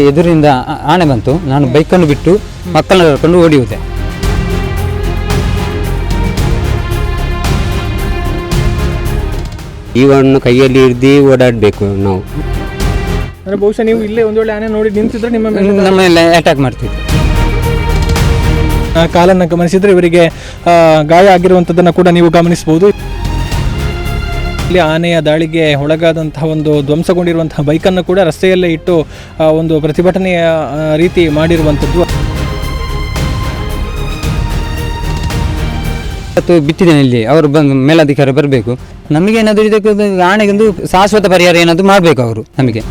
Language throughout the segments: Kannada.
ಎದುರಿಂದ ಆಣೆ ಆನೆ ಬಂತು. ನಾನು ಬೈಕನ್ನು ಬಿಟ್ಟು ಮಕ್ಕಳನ್ನ ಕರ್ಕೊಂಡು ಓಡಿ ಹೋದೆ ಹಣ್ಣು ಕೈಯಲ್ಲಿ ಹಿಡ್ದು ಓಡಾಡಬೇಕು ನಾವು. ಅಂದರೆ ಬಹುಶಃ ನೀವು ಇಲ್ಲೇ ಒಂದು ವೇಳೆ ಆನೆ ನೋಡಿ ನಿಂತಿದ್ರೆ ನಿಮ್ಮ ಮೇಲೆ ನಮ್ಮ ಮೇಲೆ ಅಟ್ಯಾಕ್ ಮಾಡ್ತಿದ್ದೆ ಆ ಕಾಲನ್ನು ಗಮನಿಸಿದ್ರೆ ಇವರಿಗೆ ಆ, ಗಾಯ ಆಗಿರುವಂಥದ್ದನ್ನು ಕೂಡ ನೀವು ಗಮನಿಸಬಹುದು ಆನೆಯ ದಾಳಿಗೆ ಒಳಗಾದಂತಹ ಒಂದು ಧ್ವಂಸಗೊಂಡಿರುವಂತಹ ಬೈಕನ್ನು ಕೂಡ ರಸ್ತೆಯಲ್ಲೇ ಇಟ್ಟು ಒಂದು ಪ್ರತಿಭಟನೆಯ ರೀತಿ ಮಾಡಿರುವಂಥದ್ದು. ಇವತ್ತು ಬಿಟ್ಟಿದ್ದೇನೆ ಇಲ್ಲಿ. ಅವರು ಬಂದು ಮೇಲಾಧಿಕಾರಿ ಬರಬೇಕು. ನಮಗೇನಾದರೂ ಇದಕ್ಕೆ ಆಣೆಗೊಂದು ಶಾಶ್ವತ ಪರಿಹಾರ ಏನಾದರೂ ಮಾಡಬೇಕು ಅವರು ನಮಗೆ.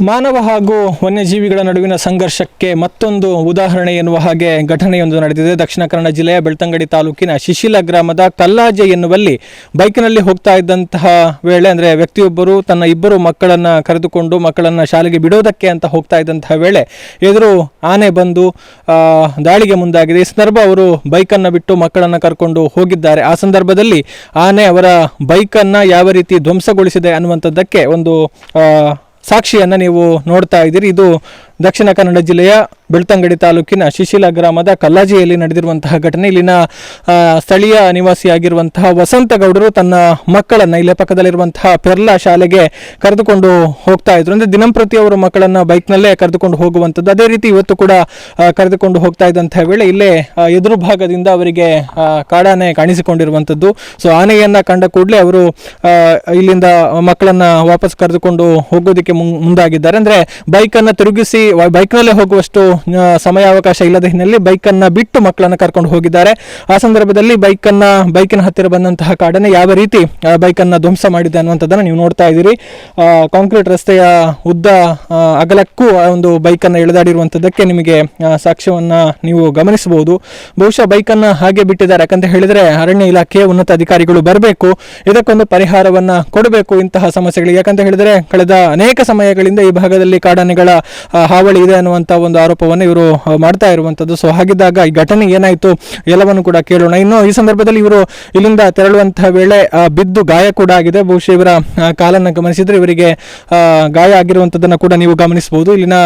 ಮಾನವ ಹಾಗೂ ವನ್ಯಜೀವಿಗಳ ನಡುವಿನ ಸಂಘರ್ಷಕ್ಕೆ ಮತ್ತೊಂದು ಉದಾಹರಣೆ ಎನ್ನುವ ಹಾಗೆ ಘಟನೆಯೊಂದು ನಡೆದಿದೆ ದಕ್ಷಿಣ ಕನ್ನಡ ಜಿಲ್ಲೆಯ ಬೆಳ್ತಂಗಡಿ ತಾಲೂಕಿನ ಶಿಶಿಲ ಗ್ರಾಮದ ಕಲ್ಲಾಜೆ ಎನ್ನುವಲ್ಲಿ ಬೈಕ್ನಲ್ಲಿ ಹೋಗ್ತಾ ಇದ್ದಂತಹ ವೇಳೆ ಅಂದರೆ ವ್ಯಕ್ತಿಯೊಬ್ಬರು ತನ್ನ ಇಬ್ಬರು ಮಕ್ಕಳನ್ನು ಕರೆದುಕೊಂಡು ಮಕ್ಕಳನ್ನು ಶಾಲೆಗೆ ಬಿಡೋದಕ್ಕೆ ಅಂತ ಹೋಗ್ತಾ ಇದ್ದಂತಹ ವೇಳೆ ಎದುರು ಆನೆ ಬಂದು ದಾಳಿಗೆ ಮುಂದಾಗಿದೆ. ಈ ಸಂದರ್ಭ ಅವರು ಬೈಕನ್ನು ಬಿಟ್ಟು ಮಕ್ಕಳನ್ನು ಕರ್ಕೊಂಡು ಹೋಗಿದ್ದಾರೆ. ಆ ಸಂದರ್ಭದಲ್ಲಿ ಆನೆ ಅವರ ಬೈಕನ್ನು ಯಾವ ರೀತಿ ಧ್ವಂಸಗೊಳಿಸಿದೆ ಅನ್ನುವಂಥದ್ದಕ್ಕೆ ಒಂದು ಸಾಕ್ಷಿಯನ್ನು ನೀವು ನೋಡ್ತಾ ಇದ್ದೀರಿ. ಇದು ದಕ್ಷಿಣ ಕನ್ನಡ ಜಿಲ್ಲೆಯ ಬೆಳ್ತಂಗಡಿ ತಾಲೂಕಿನ ಶಿಶಿಲ ಗ್ರಾಮದ ಕಲ್ಲಾಜಿಯಲ್ಲಿ ನಡೆದಿರುವಂತಹ ಘಟನೆ. ಇಲ್ಲಿನ ಸ್ಥಳೀಯ ನಿವಾಸಿಯಾಗಿರುವಂತಹ ವಸಂತ ಗೌಡರು ತನ್ನ ಮಕ್ಕಳನ್ನು ಇಲ್ಲೇ ಪಕ್ಕದಲ್ಲಿರುವಂತಹ ಪೆರ್ಲಾ ಶಾಲೆಗೆ ಕರೆದುಕೊಂಡು ಹೋಗ್ತಾ ಇದ್ರು. ಅಂದರೆ ದಿನಂಪ್ರತಿ ಅವರು ಮಕ್ಕಳನ್ನು ಬೈಕ್ನಲ್ಲೇ ಕರೆದುಕೊಂಡು ಹೋಗುವಂಥದ್ದು. ಅದೇ ರೀತಿ ಇವತ್ತು ಕೂಡ ಕರೆದುಕೊಂಡು ಹೋಗ್ತಾ ಇದ್ದಂತಹ ವೇಳೆ ಇಲ್ಲೇ ಎದುರು ಭಾಗದಿಂದ ಅವರಿಗೆ ಕಾಡಾನೆ ಕಾಣಿಸಿಕೊಂಡಿರುವಂಥದ್ದು. ಸೊ, ಆನೆಯನ್ನು ಕಂಡ ಕೂಡಲೇ ಅವರು ಇಲ್ಲಿಂದ ಮಕ್ಕಳನ್ನ ವಾಪಸ್ ಕರೆದುಕೊಂಡು ಹೋಗೋದಕ್ಕೆ ಮುಂದಾಗಿದ್ದಾರೆ. ಅಂದ್ರೆ ಬೈಕನ್ನು ತಿರುಗಿಸಿ ಬೈಕ್ನಲ್ಲೇ ಹೋಗುವಷ್ಟು ಸಮಯಾವಕಾಶ ಇಲ್ಲದ ಹಿನ್ನೆಲೆಯಲ್ಲಿ ಬೈಕ್ ಅನ್ನ ಬಿಟ್ಟು ಮಕ್ಕಳನ್ನ ಕರ್ಕೊಂಡು ಹೋಗಿದ್ದಾರೆ. ಆ ಸಂದರ್ಭದಲ್ಲಿ ಬೈಕ್ ಅನ್ನ ಬೈಕಿನ ಹತ್ತಿರ ಬಂದಂತಹ ಕಾಡನೆ ಯಾವ ರೀತಿ ಬೈಕ್ ಅನ್ನ ಧ್ವಂಸ ಮಾಡಿದೆ ಅನ್ನುವಂಥದ್ದನ್ನ ನೀವು ನೋಡ್ತಾ ಇದ್ದೀರಿ. ಕಾಂಕ್ರೀಟ್ ರಸ್ತೆಯ ಉದ್ದ ಅಗಲಕ್ಕೂ ಆ ಒಂದು ಬೈಕ್ ಅನ್ನ ಎಳೆದಾಡಿರುವಂಥದ್ದಕ್ಕೆ ನಿಮಗೆ ಸಾಕ್ಷ್ಯವನ್ನ ನೀವು ಗಮನಿಸಬಹುದು. ಬಹುಶಃ ಬೈಕ್ ಅನ್ನ ಹಾಗೆ ಬಿಟ್ಟಿದ್ದಾರೆ. ಯಾಕಂತ ಹೇಳಿದ್ರೆ ಅರಣ್ಯ ಇಲಾಖೆಯ ಉನ್ನತ ಅಧಿಕಾರಿಗಳು ಬರಬೇಕು. ಇದಕ್ಕೊಂದು ಪರಿಹಾರವನ್ನ ಕೊಡಬೇಕು ಇಂತಹ ಸಮಸ್ಯೆಗಳಿಗೆ. ಯಾಕಂತ ಹೇಳಿದ್ರೆ, ಕಳೆದ ಅನೇಕ ಸಮಯಗಳಿಂದ ಈ ಭಾಗದಲ್ಲಿ ಕಾಡಾನೆಗಳ ಹಾವಳಿ ಇದೆ ಅನ್ನುವಂತ ಒಂದು ಆರೋಪವನ್ನು ಇವರು ಮಾಡ್ತಾ ಇರುವಂತದ್ದು. ಸೊ ಹಾಗಿದ್ದಾಗ ಈ ಘಟನೆ ಏನಾಯ್ತು ಎಲ್ಲವನ್ನು ಕೂಡ ಕೇಳೋಣ. ಇನ್ನು ಈ ಸಂದರ್ಭದಲ್ಲಿ ಇವರು ಇಲ್ಲಿಂದ ತೆರಳುವಂತಹ ವೇಳೆ ಬಿದ್ದು ಗಾಯ ಕೂಡ ಆಗಿದೆ. ಬಹುಶಃ ಇವರ ಕಾಲನ್ನು ಗಮನಿಸಿದ್ರೆ ಇವರಿಗೆ ಗಾಯ ಆಗಿರುವಂಥದ್ದನ್ನು ಕೂಡ ನೀವು ಗಮನಿಸಬಹುದು. ಇಲ್ಲಿನ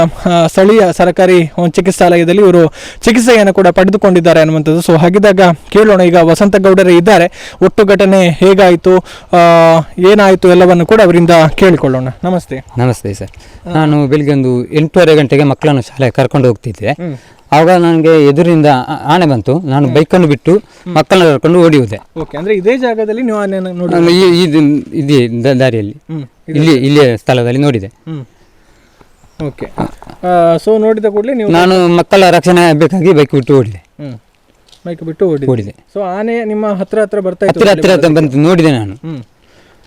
ಸ್ಥಳೀಯ ಸರ್ಕಾರಿ ಚಿಕಿತ್ಸಾಲಯದಲ್ಲಿ ಇವರು ಚಿಕಿತ್ಸೆಯನ್ನು ಕೂಡ ಪಡೆದುಕೊಂಡಿದ್ದಾರೆ ಅನ್ನುವಂಥದ್ದು. ಸೊ ಹಾಗಿದ್ದಾಗ ಕೇಳೋಣ. ಈಗ ವಸಂತ ಗೌಡರೇ ಇದ್ದಾರೆ. ಒಟ್ಟು ಘಟನೆ ಹೇಗಾಯಿತು? ಏನಾಯಿತು? ಎಲ್ಲವನ್ನು ಕೂಡ ಅವರಿಂದ ಕೇಳಿಕೊಳ್ಳೋಣ. ನಮಸ್ತೆ. ನಮಸ್ತೆ ಸರ್. ನಾನು ಬೆಳಿಗ್ಗೆ ಒಂದು ಎಂಟೂವರೆ ಗಂಟೆಗೆ ಮಕ್ಕಳನ್ನು ಶಾಲೆಗೆ ಕರ್ಕೊಂಡು ಹೋಗ್ತಿದ್ದೆ. ಆವಾಗ ನನಗೆ ಎದುರಿಂದ ಆಣೆ ಆನೆ ಬಂತು. ನಾನು ಬೈಕನ್ನು ಬಿಟ್ಟು ಮಕ್ಕಳನ್ನ ಕರ್ಕೊಂಡು ಓಡಿ ಹೋದೆ ಓಕೆ ಅಂದ್ರೆ ಇದೇ ಜಾಗದಲ್ಲಿ ನೀವು ಆನೆಯನ್ನು ನೋಡಿ ನಾನು ಈ- ಇದು ಇದೆ ದ- ದಾರಿಯಲ್ಲಿ. ಹ್ಮ್. ಇಲ್ಲಿ ಇಲ್ಲಿಯ ಸ್ಥಳದಲ್ಲಿ ನೋಡಿದೆ. ಹ್ಮ್. ಓಕೆ. ಸೊ ನೋಡಿದ ಕೂಡಲೇ ನೀವು ನಾನು ಮಕ್ಕಳ ರಕ್ಷಣೆ ಬೇಕಾಗಿ ಬೈಕ್ ಬಿಟ್ಟು ಓಡಿದೆ. ಹ್ಮ್. ಬೈಕ್ ಬಿಟ್ಟು ಓಡಿ ಓಡಿದೆ. ಸೊ ಆನೆ ನಿಮ್ಮ ಹತ್ರ ಹತ್ರ ಬರ್ತಾ ಇತ್ತು ಹತ್ರ ಹತ್ತಿರ ಹತ್ರ ಬಂತು ನೋಡಿದೆ ನಾನು. ಹ್ಮ್.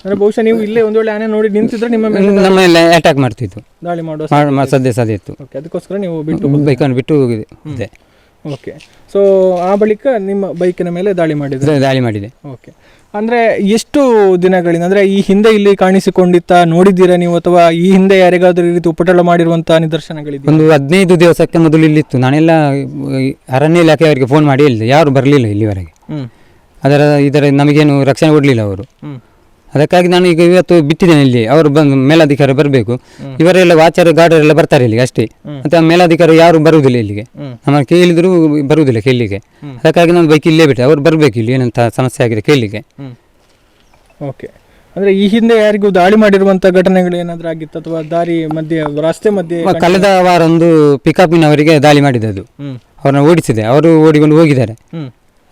ಅಂದ್ರೆ ಬಹುಶಃ ನೀವು ಇಲ್ಲೇ ಒಂದು ವೇಳೆ ಆನೆ ನೋಡಿ ನಿಂತಿದ್ರೆ ನಿಮ್ಮ ಮೇಲೆ ನಮ್ಮ ಮೇಲೆ ಅಟ್ಯಾಕ್ ಮಾಡ್ತಿತ್ತು. ದಾಳಿ ಮಾಡುವ ಮಾಡ್- ಮಾ- ಸದ್ಯ ಸದ್ಯ ಇತ್ತು. ಓಕೆ ಅದಕ್ಕೋಸ್ಕರ ನೀವು ಬಿಟ್ಟು ಬೈಕನ್ನು ಬಿಟ್ಟು ಹೋಗಿದೆ. ಇದೆ. ಓಕೆ ಸೊ ಆ ಬಳಿಕ ನಿಮ್ಮ ಬೈಕಿನ ಮೇಲೆ ದಾಳಿ ಮಾಡಿದ್ರೆ? ದಾಳಿ ಮಾಡಿದೆ. ಓಕೆ ಅಂದರೆ ಎಷ್ಟು ದಿನಗಳಿಂದ ಅಂದ್ರೆ ಈ ಹಿಂದೆ ಇಲ್ಲಿ ಕಾಣಿಸಿಕೊಂಡಿತ್ತ ನೋಡಿದ್ದೀರಾ ನೀವು ಅಥವಾ ಈ ಹಿಂದೆ ಯಾರಿಗಾದರೂ ಈ ರೀತಿ ಉಪಟಳ ಮಾಡಿರುವಂಥ ನಿದರ್ಶನಗಳಿದೆಯಾ? ಒಂದು ಹದಿನೈದು ದಿವಸಕ್ಕೆ ಮೊದಲು ಇಲ್ಲಿತ್ತು ನಾನೆಲ್ಲ ಈ ಅರಣ್ಯ ಇಲಾಖೆಯವರಿಗೆ ಫೋನ್ ಮಾಡಿ ಹೇಳಿದೆ. ಯಾರು ಬರಲಿಲ್ಲ ಇಲ್ಲಿವರೆಗೆ. ಅದರ ಇದರ ನಮಗೇನು ರಕ್ಷಣೆ ಕೊಡಲಿಲ್ಲ ಅವರು. ಅದಕ್ಕಾಗಿ ನಾನು ಈಗ ಇವತ್ತು ಬಿಟ್ಟಿದ್ದೇನೆ ಇಲ್ಲಿ. ಅವರು ಬಂದು ಮೇಲಾಧಿಕಾರಿ ಬರಬೇಕು. ಇವರೆಲ್ಲ ವಾಚರ್ ಗಾರ್ಡರೆಲ್ಲ ಬರ್ತಾರೆ ಇಲ್ಲಿಗೆ ಅಷ್ಟೇ. ಮತ್ತೆ ಮೇಲಾಧಿಕಾರಿ ಯಾರು ಬರುವುದಿಲ್ಲ ಇಲ್ಲಿಗೆ. ನಮ್ಮ ಕೇಳಿದ್ರು ಬರುವುದಿಲ್ಲ ಕೇಳಲಿಕ್ಕೆ. ಅದಕ್ಕಾಗಿ ನಾನು ಬೈಕ್ ಇಲ್ಲೇ ಬಿಟ್ಟೆ. ಅವ್ರು ಬರಬೇಕು ಇಲ್ಲಿ ಏನಂತ ಸಮಸ್ಯೆ ಆಗಿದೆ ಕೇಳಲಿಕ್ಕೆ. ಓಕೆ. ಅಂದ್ರೆ ಈ ಹಿಂದೆ ಯಾರಿಗೂ ದಾಳಿ ಮಾಡಿರುವಂತಹ ಘಟನೆಗಳು ಏನಾದ್ರೂ ಆಗಿತ್ತು? ಅಥವಾ ದಾರಿ ಮಧ್ಯೆ ರಸ್ತೆ ಮಧ್ಯೆ ಕಳೆದ ವಾರ ಒಂದು ಪಿಕಪ್ನವರಿಗೆ ದಾಳಿ ಮಾಡಿದೆ ಅದು ಅವ್ರನ್ನ ಓಡಿಸಿದೆ. ಅವರು ಓಡಿಕೊಂಡು ಹೋಗಿದ್ದಾರೆ.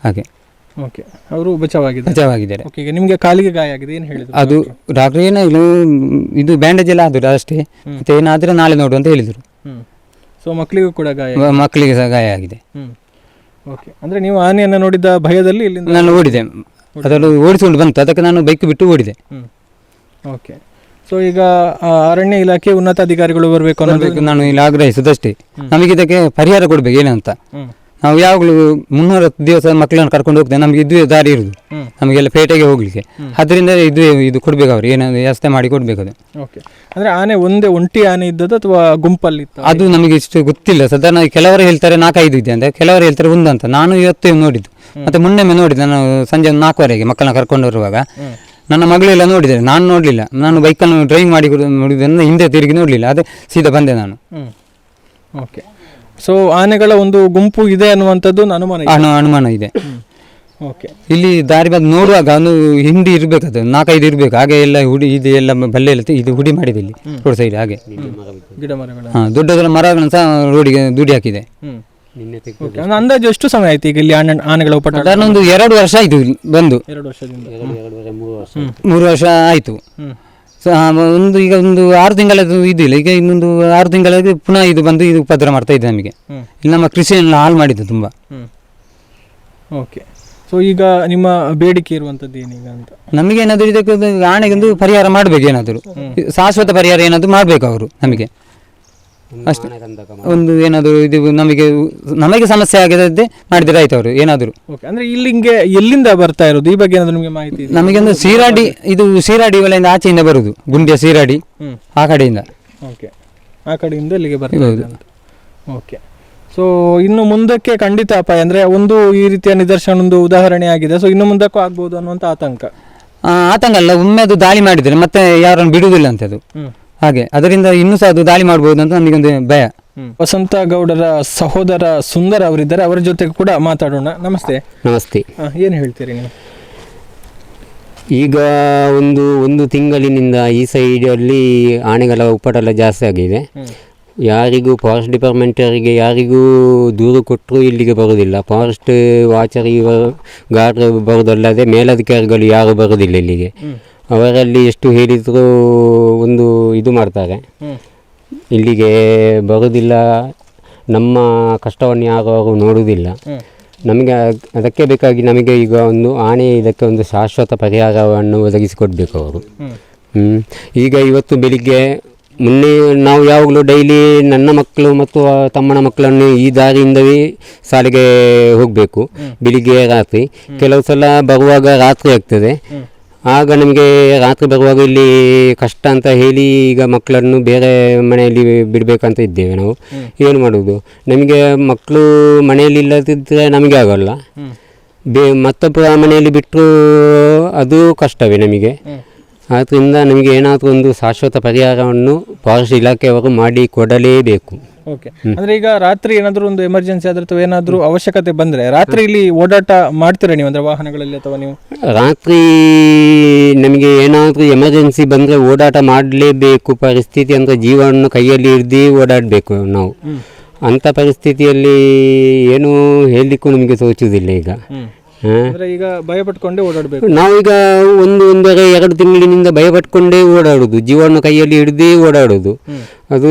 ಹಾಗೆ. ಓಕೆ. ಅವರು ಬಚಾವಾಗಿದ್ದಾರೆ ಬಚಾವಾಗಿದ್ದಾರೆ ಓಕೆ ಈಗ ನಿಮಗೆ ಕಾಲಿಗೆ ಗಾಯ ಆಗಿದೆ ಏನು ಹೇಳಿದ್ರು? ಅದು ಡಾಕ್ಟರ್ ಏನೋ ಇಲ್ಲ ಇದು ಬ್ಯಾಂಡೇಜ್ ಎಲ್ಲ ಆದರು ಅಷ್ಟೇ. ಮತ್ತೆ ಏನಾದರೆ ನಾಳೆ ನೋಡು ಅಂತ ಹೇಳಿದರು. ಸೊ ಮಕ್ಕಳಿಗೂ ಕೂಡ ಗಾಯ ಮಕ್ಕಳಿಗೆ ಸಹ ಗಾಯ ಆಗಿದೆ. ಓಕೆ. ಅಂದರೆ ನೀವು ಆನೆಯನ್ನು ನೋಡಿದ ಭಯದಲ್ಲಿ ಇಲ್ಲಿಂದ ನಾನು ಓಡಿದೆ. ಅದರಲ್ಲೂ ಓಡಿಸಿಕೊಂಡು ಬಂತು. ಅದಕ್ಕೆ ನಾನು ಬೈಕ್ ಬಿಟ್ಟು ಓಡಿದೆ. ಓಕೆ. ಸೊ ಈಗ ಅರಣ್ಯ ಇಲಾಖೆ ಉನ್ನತ ಅಧಿಕಾರಿಗಳು ಬರಬೇಕು ಅನ್ನೋದಕ್ಕೆ ನಾನು ಇಲ್ಲಿ ಆಗ್ರಹಿಸುದಷ್ಟೇ ನಮಗೆ ಇದಕ್ಕೆ ಪರಿಹಾರ ಕೊಡ್ಬೇಕು ಏನಂತ. ನಾವು ಯಾವಾಗಲೂ ಮುನ್ನೂರ ದಿವಸ ಮಕ್ಕಳನ್ನು ಕರ್ಕೊಂಡು ಹೋಗ್ತೇವೆ. ನಮಗೆ ಇದುವೇ ದಾರಿ ಇರುದು. ನಮಗೆಲ್ಲ ಪೇಟೆಗೆ ಹೋಗ್ಲಿಕ್ಕೆ. ಅದರಿಂದ ಇದು ಇದು ಕೊಡ್ಬೇಕು ಅವ್ರು ಏನಾದ್ರು ವ್ಯವಸ್ಥೆ ಮಾಡಿ ಕೊಡ್ಬೇಕು ಅದು ಓಕೆ. ಅಂದ್ರೆ ಆನೆ ಒಂದೇ ಒಂಟಿ ಆನೆ ಇದ್ದದ್ದು ಅಥವಾ ಗುಂಪಲ್ಲಿ ಇತ್ತು ಅದು ನಮಗೆ ಇಷ್ಟು ಗೊತ್ತಿಲ್ಲ. ಸಾಧಾರಣ ಕೆಲವರು ಹೇಳ್ತಾರೆ ನಾಲ್ಕೈದು ಇದೆ ಅಂತ. ಕೆಲವರು ಹೇಳ್ತಾರೆ ಒಂದು ಅಂತ. ನಾನು ಇವತ್ತು ನೋಡಿದ್ದು. ಮತ್ತೆ ಮೊನ್ನೆ ನೋಡಿದ್ದು. ನಾನು ಸಂಜೆ ಒಂದು ನಾಲ್ಕುವರೆಗೆ ಮಕ್ಕಳನ್ನ ಕರ್ಕೊಂಡು ಬರುವಾಗ. ನನ್ನ ಮಗಳೆಲ್ಲ ನೋಡಿದ್ದಾರೆ. ನಾನು ನೋಡಲಿಲ್ಲ. ನಾನು ಬೈಕನ್ನು ಡ್ರೈವಿಂಗ್ ಮಾಡಿ ನೋಡಿದ್ರಿಂದ ಹಿಂದೆ ತಿರುಗಿ ನೋಡಲಿಲ್ಲ. ಅದೇ ಸೀದಾ ಬಂದೆ ನಾನು. ಓಕೆ. ಸೊ ಆನೆಗಳ ಒಂದು ಗುಂಪು ಇದೆ ಅನ್ನುವಂಥದ್ದು ನನ್ನ ಅನುಮಾನ ಇದೆ. ಅನು ಅನುಮಾನ ಇದೆ. ಓಕೆ ಇಲ್ಲಿ ದಾರಿ ಬಂದು ನೋಡುವಾಗ ಒಂದು ಹಿಂಡಿ ಇರಬೇಕು ಅದು ನಾಲ್ಕೈದು ಇರಬೇಕು. ಹಾಗೆ ಎಲ್ಲ ಹುಡಿ ಇದು ಎಲ್ಲ ಬಲ್ಲೆ ಎಲ್ಲ ತಿ- ಇದು ಹುಡಿ ಮಾಡಿದೆ ಇಲ್ಲಿ ರೋಡ್ ಸೈಡ್ ಹಾಗೆ. ಗಿಡ ಮರಗಳ ಹಾಂ ದೊಡ್ಡ ದೊಡ್ಡ ಮರಗಳನ್ನು ಸಹ ರೋಡಿಗೆ ದುಡಿ ಹಾಕಿದೆ. ಹ್ಮ್. ಓಕೆ ಒಂದು ಅಂದಾಜು ಎಷ್ಟು ಸಮಯ ಆಯ್ತು ಈಗ ಇಲ್ಲಿ ಆನೆ ಆನೆಗಳ ಸಾಧಾರಣ ಒಂದು ಎರಡು ವರ್ಷ ಆಯಿತು ಬಂದು. ಎರಡು ವರ್ಷದಿಂದ. ಮೂರು ವರ್ಷ ಆಯಿತು. ಹ್ಮ್. ಸ- ಒಂದು ಈಗ ಒಂದು ಆರು ತಿಂಗಳದ್ದು ಇದಿಲ್ಲ. ಈಗ ಇನ್ನೊಂದು ಆರು ತಿಂಗಳಿಗೆ ಪುನಃ ಇದು ಬಂದು ಇದು ಉಪದ್ರ ಮಾಡ್ತಾ ಇದೆ ನಮಗೆ. ಇಲ್ಲಿ ನಮ್ಮ ಕೃಷಿಯನ್ನು ಹಾಳು ಮಾಡಿದ್ದು ತುಂಬ. ಓಕೆ. ಸೊ ಈಗ ನಿಮ್ಮ ಬೇಡಿಕೆ ಇರುವಂಥದ್ದು ಏನೀಗ ಅಂತ? ನಮಗೆ ಏನಾದರೂ ಇದಕ್ಕೆ ಒಂದು ಆಣೆಗೊಂದು ಪರಿಹಾರ ಮಾಡಬೇಕು ಏನಾದರೂ. ಶಾಶ್ವತ ಪರಿಹಾರ ಏನಾದರೂ ಮಾಡಬೇಕು ಅವರು ನಮಗೆ. ಅಷ್ಟೇ. ಒಂದು ಏನಾದರೂ ಇದು ನಮಗೆ ನಮಗೆ ಸಮಸ್ಯೆ ಆಗದೆ ಮಾಡಿದರೆ ಆಯ್ತು ಅವರು ಏನಾದರೂ. ಓಕೆ ಅಂದ್ರೆ ಇಲ್ಲಿಂಗೆ ಎಲ್ಲಿಂದ ಬರ್ತಾ ಇರೋದು? ಈ ಬಗ್ಗೆ ಏನಾದ್ರು ನಿಮಗೆ ಮಾಹಿತಿ ಇದೆ ನಮಗೆ ಒಂದು ಸೀರಾಡಿ ಇದು ಸೀರಾಡಿ ಒಲೆಯಿಂದ ಆಚೆಯಿಂದ ಬರುವುದು ಗುಂಡಿಯ ಸೀರಾಡಿ ಹ್ಮ್. ಆ ಕಡೆಯಿಂದ. ಓಕೆ ಆ ಕಡೆಯಿಂದ ಇಲ್ಲಿಗೆ ಹೌದು. ಓಕೆ ಸೊ ಇನ್ನು ಮುಂದಕ್ಕೆ ಖಂಡಿತ ಅಪಾಯ ಅಂದ್ರೆ ಒಂದು ಈ ರೀತಿಯ ನಿದರ್ಶನ ಒಂದು ಉದಾಹರಣೆ ಆಗಿದೆ. ಸೊ ಇನ್ನು ಮುಂದಕ್ಕೂ ಆಗ್ಬೋದು ಅನ್ನುವಂಥ ಆತಂಕ. ಆ, ಆತಂಕ ಅಲ್ಲ ಒಮ್ಮೆ ಅದು ದಾಳಿ ಮಾಡಿದರೆ ಮತ್ತೆ ಯಾರನ್ನು ಬಿಡುವುದಿಲ್ಲ ಅಂತ ಅದು ಹ್ಮ್. ಹಾಗೆ. ಅದರಿಂದ ಇನ್ನೂ ಸಹ ಅದು ದಾಳಿ ಮಾಡಬಹುದು ಅಂತ ಒಂದು ಭಯ. ವಸಂತ ಗೌಡರ ಸಹೋದರ ಸುಂದರ ಅವರಿದ್ದಾರೆ. ಅವರ ಜೊತೆ ಕೂಡ ಮಾತಾಡೋಣ. ನಮಸ್ತೆ. ನಮಸ್ತೆ. ಏನು ಹೇಳ್ತೀರಿ ನೀವು? ಈಗ ಒಂದು ಒಂದು ತಿಂಗಳಿನಿಂದ ಈ ಸೈಡಲ್ಲಿ ಆನೆಗಳ ಉಪಟಳ ಜಾಸ್ತಿ ಆಗಿದೆ. ಯಾರಿಗೂ ಫಾರೆಸ್ಟ್ ಡಿಪಾರ್ಟ್ಮೆಂಟರಿಗೆ ಯಾರಿಗೂ ದೂರು ಕೊಟ್ಟರು ಇಲ್ಲಿಗೆ ಬರೋದಿಲ್ಲ ಫಾರೆಸ್ಟ್ ವಾಚರ್ ಇವ ಗಾರ್ಡ್ ಬರೋದಲ್ಲದೆ ಮೇಲಧಿಕಾರಿಗಳು ಯಾರು ಬರೋದಿಲ್ಲ ಇಲ್ಲಿಗೆ. ಅವರಲ್ಲಿ ಎಷ್ಟು ಹೇಳಿದರೂ ಒಂದು ಇದು ಮಾಡ್ತಾರೆ. ಇಲ್ಲಿಗೆ ಬರುವುದಿಲ್ಲ ನಮ್ಮ ಕಷ್ಟವನ್ನು ಯಾರು ಅವರು ನೋಡುವುದಿಲ್ಲ. ನಮಗೆ ಅದ್- ಅದಕ್ಕೆ ಬೇಕಾಗಿ ನಮಗೆ ಈಗ ಒಂದು ಆನೆ ಇದಕ್ಕೆ ಒಂದು ಶಾಶ್ವತ ಪರಿಹಾರವನ್ನು ಒದಗಿಸಿಕೊಡ್ಬೇಕು ಅವರು. ಈಗ ಇವತ್ತು ಬೆಳಿಗ್ಗೆ ಮೊನ್ನೆ ನಾವು ಯಾವಾಗಲೂ ಡೈಲಿ ನನ್ನ ಮಕ್ಕಳು ಮತ್ತು ತಮ್ಮನ ಮಕ್ಕಳನ್ನು ಈ ದಾರಿಯಿಂದವೇ ಶಾಲೆಗೆ ಹೋಗಬೇಕು. ಬೆಳಿಗ್ಗೆ ರಾತ್ರಿ. ಕೆಲವು ಸಲ ಬರುವಾಗ ರಾತ್ರಿ ಆಗ್ತದೆ. ಆಗ ನಮಗೆ ರಾತ್ರಿ ಬರುವಾಗ ಇಲ್ಲಿ ಕಷ್ಟ ಅಂತ ಹೇಳಿ ಈಗ ಮಕ್ಕಳನ್ನು ಬೇರೆ ಮನೆಯಲ್ಲಿ ಬಿಡಬೇಕಂತ ಇದ್ದೇವೆ ನಾವು. ಏನು ಮಾಡುವುದು? ನಮಗೆ ಮಕ್ಕಳು ಮನೆಯಲ್ಲಿ ಇಲ್ಲದಿದ್ದರೆ ನಮಗೆ ಆಗೋಲ್ಲ. ಬೇ ಮತ್ತೊಬ್ಬರ ಮನೆಯಲ್ಲಿ ಬಿಟ್ಟರು ಅದು ಕಷ್ಟವೇ ನಮಗೆ. ಆದ್ದರಿಂದ ನಮಗೆ ಏನಾದರೂ ಒಂದು ಶಾಶ್ವತ ಪರಿಹಾರವನ್ನು ಫಾರೆಸ್ಟ್ ಇಲಾಖೆಯವರು ಮಾಡಿ ಕೊಡಲೇಬೇಕು. ಓಕೆ ಅಂದ್ರೆ ಈಗ ರಾತ್ರಿ ಏನಾದರೂ ಒಂದು ಎಮರ್ಜೆನ್ಸಿ ಆದ್ರೆ ಅಥವಾ ಏನಾದರೂ ಅವಶ್ಯಕತೆ ಬಂದ್ರೆ ರಾತ್ರಿ ಇಲ್ಲಿ ಓಡಾಟ ಮಾಡ್ತೀರಾ ನೀವು ಅಂದ್ರೆ ವಾಹನಗಳಲ್ಲಿ ಅಥವಾ ನೀವು? ರಾತ್ರಿ ನಮಗೆ ಏನಾದರೂ ಎಮರ್ಜೆನ್ಸಿ ಬಂದರೆ ಓಡಾಟ ಮಾಡಲೇಬೇಕು. ಪರಿಸ್ಥಿತಿ ಅಂದರೆ ಜೀವವನ್ನು ಕೈಯಲ್ಲಿ ಹಿಡ್ದು ಓಡಾಡಬೇಕು ನಾವು. ಅಂಥ ಪರಿಸ್ಥಿತಿಯಲ್ಲಿ ಏನೂ ಹೇಳಲಿಕ್ಕೂ ನಮಗೆ ಸೋಚುವುದಿಲ್ಲ ಈಗ? ಅಂದ್ರೆ ಈಗ ಭಯ ಪಟ್ಕೊಂಡೇ ಓಡಾಡಬೇಕು. ನಾವೀಗ ಒಂದು ಒಂದರೆ ಎರಡು ತಿಂಗಳಿನಿಂದ ಭಯಪಟ್ಕೊಂಡೇ ಓಡಾಡೋದು. ಜೀವನ ಕೈಯಲ್ಲಿ ಹಿಡಿದೇ ಓಡಾಡುದು. ಅದು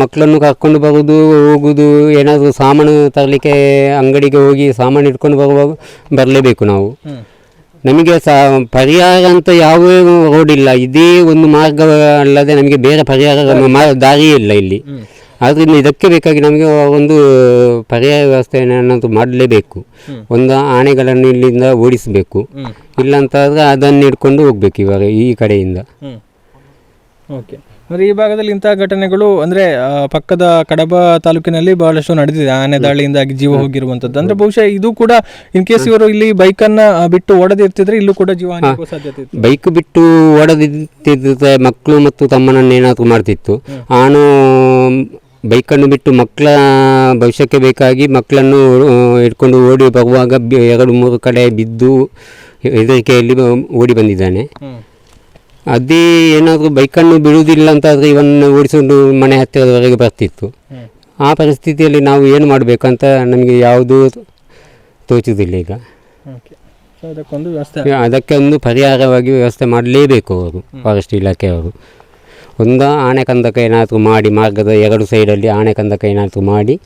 ಮಕ್ಕಳನ್ನು ಕರ್ಕೊಂಡು ಬರೋದು ಹೋಗುದು ಏನಾದರೂ ಸಾಮಾನು ತರಲಿಕ್ಕೆ ಅಂಗಡಿಗೆ ಹೋಗಿ ಸಾಮಾನು ಇಟ್ಕೊಂಡು ಬರುವಾಗ ಬರಲೇಬೇಕು ನಾವು. ನಮಗೆ ಸ ಪರಿಹಾರ ಅಂತ ಯಾವ ರೋಡ್ ಇಲ್ಲ. ಇದೇ ಒಂದು ಮಾರ್ಗ ಅಲ್ಲದೆ ನಮಗೆ ಬೇರೆ ಪರಿಹಾರ ದಾರಿ ದಾರಿಯೇ ಇಲ್ಲ ಇಲ್ಲಿ. ಆದ್ದರಿಂದ ಇದಕ್ಕೆ ಬೇಕಾಗಿ ನಮಗೆ ಒಂದು ಪರ್ಯಾಯ ವ್ಯವಸ್ಥೆಯನ್ನು ಮಾಡಲೇಬೇಕು. ಒಂದು ಆನೆಗಳನ್ನು ಇಲ್ಲಿಂದ ಓಡಿಸಬೇಕು. ಇಲ್ಲಂತಾದ್ರೆ ಅದನ್ನು ಹಿಡ್ಕೊಂಡು ಹೋಗ್ಬೇಕು ಇವಾಗ ಈ ಕಡೆಯಿಂದ. ಓಕೆ. ಅಂದರೆ ಈ ಭಾಗದಲ್ಲಿ ಇಂತಹ ಘಟನೆಗಳು ಅಂದ್ರೆ ಪಕ್ಕದ ಕಡಬ ತಾಲೂಕಿನಲ್ಲಿ ಬಹಳಷ್ಟು ನಡೆದಿದೆ. ಆನೆ ದಾಳಿಯಿಂದಾಗಿ ಜೀವ ಹೋಗಿರುವಂಥದ್ದು ಅಂದ್ರೆ ಬಹುಶಃ ಇದು ಕೂಡ ಇನ್ ಕೇಸ್ ಇವರು ಇಲ್ಲಿ ಬೈಕನ್ನು ಬಿಟ್ಟು ಓಡದಿರ್ತಿದ್ರೆ ಇಲ್ಲೂ ಕೂಡ ಜೀವ ಸಾಧ್ಯತೆ ಬೈಕ್ ಬಿಟ್ಟು ಓಡದಿರ್ತಿದ್ರೆ ಮಕ್ಕಳು ಮತ್ತು ತಮ್ಮನನ್ನು ಏನಾದರೂ ಮಾಡ್ತಿತ್ತು. ಆನು ಬೈಕನ್ನು ಬಿಟ್ಟು ಮಕ್ಕಳ ಭವಿಷ್ಯಕ್ಕೆ ಬೇಕಾಗಿ ಮಕ್ಕಳನ್ನು ಇಟ್ಕೊಂಡು ಹಿಡ್ಕೊಂಡು ಓಡಿ ಬರುವಾಗ ಬಿ- ಎರಡು ಮೂರು ಕಡೆ ಬಿದ್ದು ಹೆದರಿಕೆಯಲ್ಲಿ ಬ- ಓಡಿ ಬಂದಿದ್ದಾನೆ. ಅದೇ ಏನಾದರೂ ಬೈಕನ್ನು ಬಿಡುವುದಿಲ್ಲ ಅಂತಾದರೆ ಇವನ್ನ ಓಡಿಸಿಕೊಂಡು ಮನೆ ಹತ್ತಿರದವರೆಗೆ ಬರ್ತಿತ್ತು. ಆ ಪರಿಸ್ಥಿತಿಯಲ್ಲಿ ನಾವು ಏನು ಮಾಡಬೇಕಂತ ನಮಗೆ ಯಾವುದೂ ತೋಚುವುದಿಲ್ಲ ಈಗ. ಓಕೆ. ಸೊ ಅದಕ್ಕೊಂದು ವ್ಯವಸ್ಥೆ. ಅದಕ್ಕೆ ಒಂದು ಪರಿಹಾರವಾಗಿ ವ್ಯವಸ್ಥೆ ಮಾಡಲೇಬೇಕು ಅವರು ಫಾರೆಸ್ಟ್ ಇಲಾಖೆಯವರು ಒಂದು ಆನೆ ಕಂದಕ ಏನಾದರೂ ಮಾಡಿ ಮಾರ್ಗದ ಎರಡು ಸೈಡಲ್ಲಿ ಆನೆ ಕಂದಕ ಏನಾದರೂ ಮಾಡಿ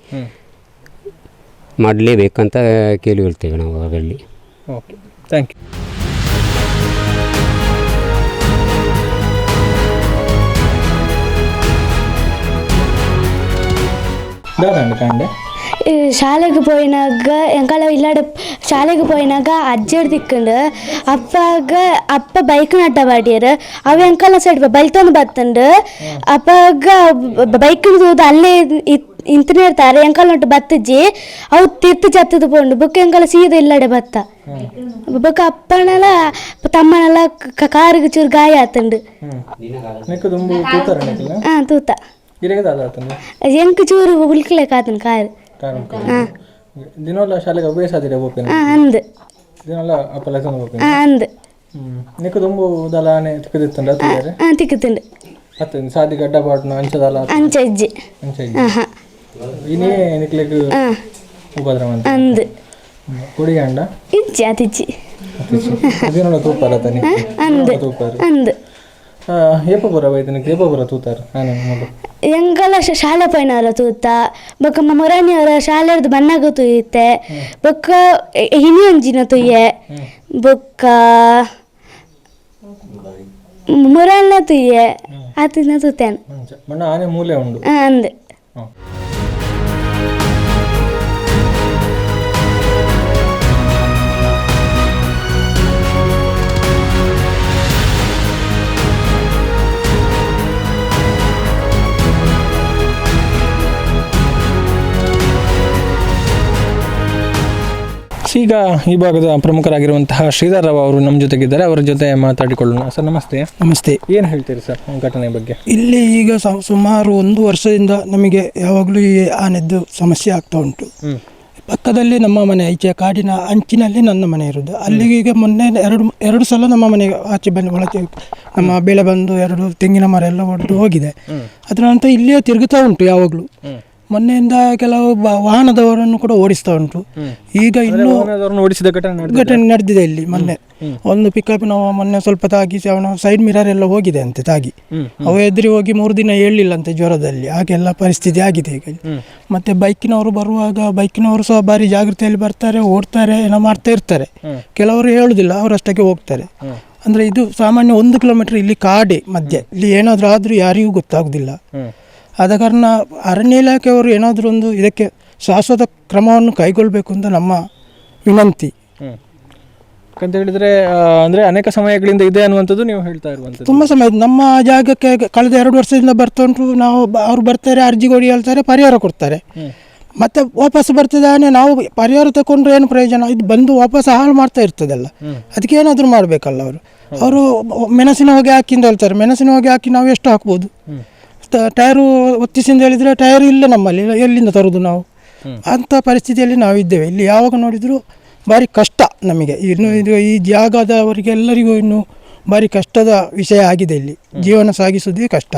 ಮಾಡಲೇಬೇಕಂತ ಕೇಳಿಕೊಳ್ತೇವೆ ನಾವು ಅದರಲ್ಲಿ. ಓಕೆ. ಥ್ಯಾಂಕ್ ಯು ಶಾಲೆಗೆ పోయినాక ఎంకాల ఇల్లాడ ಶಾಲೆಗೆ పోయినాక అజ్జడు దిక్కుండు అప్పగ అప్ప బైక్ నడ్డ పాడారు అవి వెంకాల సైడ్ బైక్తో బతుండు అప్పగ బైక్ అల్లే ಇಂತನೇ ಇರ್ತಾರೆ. ಎಂಕಾಲ ಉಂಟು ಬತ್ತಜ್ಜಿ? ಅವು ತಿರ್ತು ಚತ್ತದು ಪೋಂಡು. ಬುಕ್ಕ ಎಂಕಾಲ ಸೀದಾ ಇಲ್ಲಡೆ ಬತ್ತ. ಬುಕ್ಕ ಅಪ್ಪನೆಲ್ಲ ತಮ್ಮನೆಲ್ಲ ಕಾರಿಗೆ ಚೂರು ಗಾಯ ಆತಂಡು. ಆ ತೂತ. ಎಂಕ ಚೂರು ಉಳ್ಕಲೇ ಕಾತನ್ ಕಾರು. ಹಾಂ. ದಿನವಲ್ಲ ಶಾಲೆಗೆ ಅಭ್ಯಾಸ ಆದಿರ ಹೋಗ್ತೇನೆ ಹಾ ಅಂದ್. ದಿನವಲ್ಲ ಅಪ್ಪ ಲೆಕ್ಕ ಹೋಗ್ತೇನೆ ಹಾ ಅಂದ್. ಹ್ಮ್. ನಿಕ್ಕ ದುಂಬು ದಲಾನೆ ತಿಕ್ಕದಿತ್ತಂಡ ಹತ್ತಿದ್ದಾರೆ ಹಾ ತಿಕ್ಕುತ್ತುಂಡು ಅತ್ತೆ ಸಾದಿ ಗಡ್ಡ ಪಾಟ್ನ ಅಂಚದಲ್ಲ ಅಂಚ ಅಜ್ಜಿ. ಅಂಚ ಹಾ ಇನೇ ನಿಕ್ಲಿಕ್ಕೆ ಹಾ. ಉಪದ್ರವ ಅಂತ? ಅಂದ್. ಕೊಡಿ ಅಂಡ ಇಜ್ಜಿ ಆತಿಜ್ಜಿ ದಿನವಲ್ಲ ತೂಪಾರ ತನಿ? ಅಂದ್. ತೂಪಾರ ಅಂದ್. ಏಪ ಬರ ಬೈತನಿಗೆ ಏಪ ಬರ ತೂತಾರ ನಾನು ಮೊದಲು. ಎಂಗಲ ಶ- ಶಾಲೆ ಪೈನವರ ತೂತ ಬೊಕ್ಕ ಅವರ ಶಾಲೆರ್ ಬಣ್ಣಗ ತುಯ್ಯುತ್ತೆ ಬೊಕ್ಕ ಹಿನಿ ಒಂಜಿನ ತುಯ್ಯೆ ಬೊಕ್ಕ ಮೊರಾನ ತುಯ್ಯೆ ಆತಿನ ತೂತೇನೆ. ಅಂದೆ ಬಣ್ಣ ಆನೆ ಮೂಲೆ ಉಂಡು. ಹಾ ಅಂದ್. ಈಗ ಈ ಭಾಗದ ಪ್ರಮುಖರಾಗಿರುವಂತಹ ಶ್ರೀಧರ್ ರಾವ್ ಅವರು ನಮ್ಮ ಜೊತೆಗಿದ್ದಾರೆ. ಅವರ ಜೊತೆ ಮಾತಾಡಿಕೊಳ್ಳೋಣ. ಸರ್ ನಮಸ್ತೆ. ನಮಸ್ತೆ. ಏನು ಹೇಳ್ತೀರಿ ಸರ್ ಘಟನೆ ಬಗ್ಗೆ? ಇಲ್ಲಿ ಈಗ ಸ- ಸುಮಾರು ಒಂದು ವರ್ಷದಿಂದ ನಮಗೆ ಯಾವಾಗಲೂ ಈ ಆನೆದ್ದು ಸಮಸ್ಯೆ ಆಗ್ತಾ ಉಂಟು. ಪಕ್ಕದಲ್ಲಿ ನಮ್ಮ ಮನೆ ಈಚೆ ಕಾಡಿನ ಅಂಚಿನಲ್ಲಿ ನನ್ನ ಮನೆ ಇರೋದು ಅಲ್ಲಿಗೆ ಈಗ ಮೊನ್ನೆ ಎರಡು ಎರಡು ಸಲ ನಮ್ಮ ಮನೆಗೆ ಆಚೆ ಬಂದು ಒಳಗೆ ನಮ್ಮ ಬೆಳೆ ಬಂದು ಎರಡು ತೆಂಗಿನ ಮರ ಎಲ್ಲ ಒಡೆದು ಹೋಗಿದೆ. ಅದರ ನಂತರ ಇಲ್ಲಿಯೇ ತಿರುಗುತ್ತಾ ಉಂಟು ಯಾವಾಗಲೂ. ಮೊನ್ನೆಯಿಂದ ಕೆಲವು ಬ- ವಾಹನದವರನ್ನು ಕೂಡ ಓಡಿಸ್ತಾ ಉಂಟು. ಈಗ ಇನ್ನೂ ಓಡಿಸಿದ ಘಟನೆ ನಡೆದಿದೆ. ಘಟನೆ ನಡೆದಿದೆ ಇಲ್ಲಿ ಮೊನ್ನೆ. ಒಂದು ಪಿಕಪ್ನ ಮೊನ್ನೆ ಸ್ವಲ್ಪ ತಾಗಿ ಅವನ ಸೈಡ್ ಮಿರರ್ ಎಲ್ಲ ಹೋಗಿದೆ ಅಂತೆ ತಾಗಿ. ಅವ ಎದುರಿ ಹೋಗಿ ಮೂರು ದಿನ ಹೇಳಿಲ್ಲ ಅಂತೆ ಜ್ವರದಲ್ಲಿ. ಹಾಗೆಲ್ಲ ಪರಿಸ್ಥಿತಿ ಆಗಿದೆ ಈಗ. ಮತ್ತೆ ಬೈಕಿನವರು ಬರುವಾಗ ಬೈಕಿನವರು ಸಹ ಭಾರಿ ಜಾಗೃತಿಯಲ್ಲಿ ಬರ್ತಾರೆ ಓಡ್ತಾರೆ ಏನೋ ಮಾಡ್ತಾ ಇರ್ತಾರೆ. ಕೆಲವರು ಹೇಳುದಿಲ್ಲ ಅವರಷ್ಟಕ್ಕೆ ಹೋಗ್ತಾರೆ. ಅಂದ್ರೆ ಇದು ಸಾಮಾನ್ಯ ಒಂದು ಕಿಲೋಮೀಟರ್ ಇಲ್ಲಿ ಕಾಡೆ ಮಧ್ಯೆ. ಇಲ್ಲಿ ಏನಾದರೂ ಆದರೂ ಯಾರಿಗೂ ಗೊತ್ತಾಗುದಿಲ್ಲ. ಹ್ಮ್. ಆದ ಕಾರಣ ಅರಣ್ಯ ಇಲಾಖೆಯವರು ಏನಾದರೂ ಒಂದು ಇದಕ್ಕೆ ಶಾಶ್ವತ ಕ್ರಮವನ್ನು ಕೈಗೊಳ್ಳಬೇಕು ಅಂತ ನಮ್ಮ ವಿನಂತಿ. ಯಾಕಂತ ಹೇಳಿದ್ರೆ ಅಂದ್ರೆ ಅನೇಕ ಸಮಯಗಳಿಂದ ಇದೆ ಅನ್ನುವಂಥದ್ದು ನೀವು ಹೇಳ್ತಾ ಇರುವಂಥದ್ದು. ತುಂಬ ಸಮಯ ನಮ್ಮ ಜಾಗಕ್ಕೆ ಕಳೆದ ಎರಡು ವರ್ಷದಿಂದ ಬರ್ತಾ ಉಂಟು ನಾವು ಅವ್ರು ಬರ್ತಾರೆ ಅರ್ಜಿ ಕೊಡಿ ಹೇಳ್ತಾರೆ ಪರಿಹಾರ ಕೊಡ್ತಾರೆ. ಮತ್ತೆ ವಾಪಸ್ ಬರ್ತಿದ್ದಾನೆ ನಾವು ಪರಿಹಾರ ತಗೊಂಡ್ರೆ ಏನು ಪ್ರಯೋಜನ? ಇದು ಬಂದು ವಾಪಸ್ ಹಾಳು ಮಾಡ್ತಾ ಇರ್ತದಲ್ಲ. ಅದಕ್ಕೆ ಏನಾದರೂ ಮಾಡಬೇಕಲ್ಲ ಅವರು. ಅವರು ಮೆಣಸಿನ ಹೊಗೆ ಹಾಕಿಂದ ಅಂತ ಹೇಳ್ತಾರೆ. ಮೆಣಸಿನ ಹೊಗೆ ಹಾಕಿ ನಾವು ಎಷ್ಟು ಹಾಕ್ಬೋದು? ತ- ಒತ್ತಿಸಿ ಒತ್ತಿಸಿಂದ ಹೇಳಿದರೆ ಟೈರ್ ಇಲ್ಲ ನಮ್ಮಲ್ಲಿ ಎಲ್ಲಿಂದ ತರೋದು ನಾವು? ಅಂಥ ಪರಿಸ್ಥಿತಿಯಲ್ಲಿ ನಾವಿದ್ದೇವೆ. ಇಲ್ಲಿ ಯಾವಾಗ ನೋಡಿದರೂ ಭಾರಿ ಕಷ್ಟ ನಮಗೆ. ಇನ್ನು ಇದು ಈ ಜಾಗದವರಿಗೆಲ್ಲರಿಗೂ ಇನ್ನು ಭಾರಿ ಕಷ್ಟದ ವಿಷಯ ಆಗಿದೆ ಇಲ್ಲಿ. ಜೀವನ ಸಾಗಿಸೋದೇ ಕಷ್ಟ.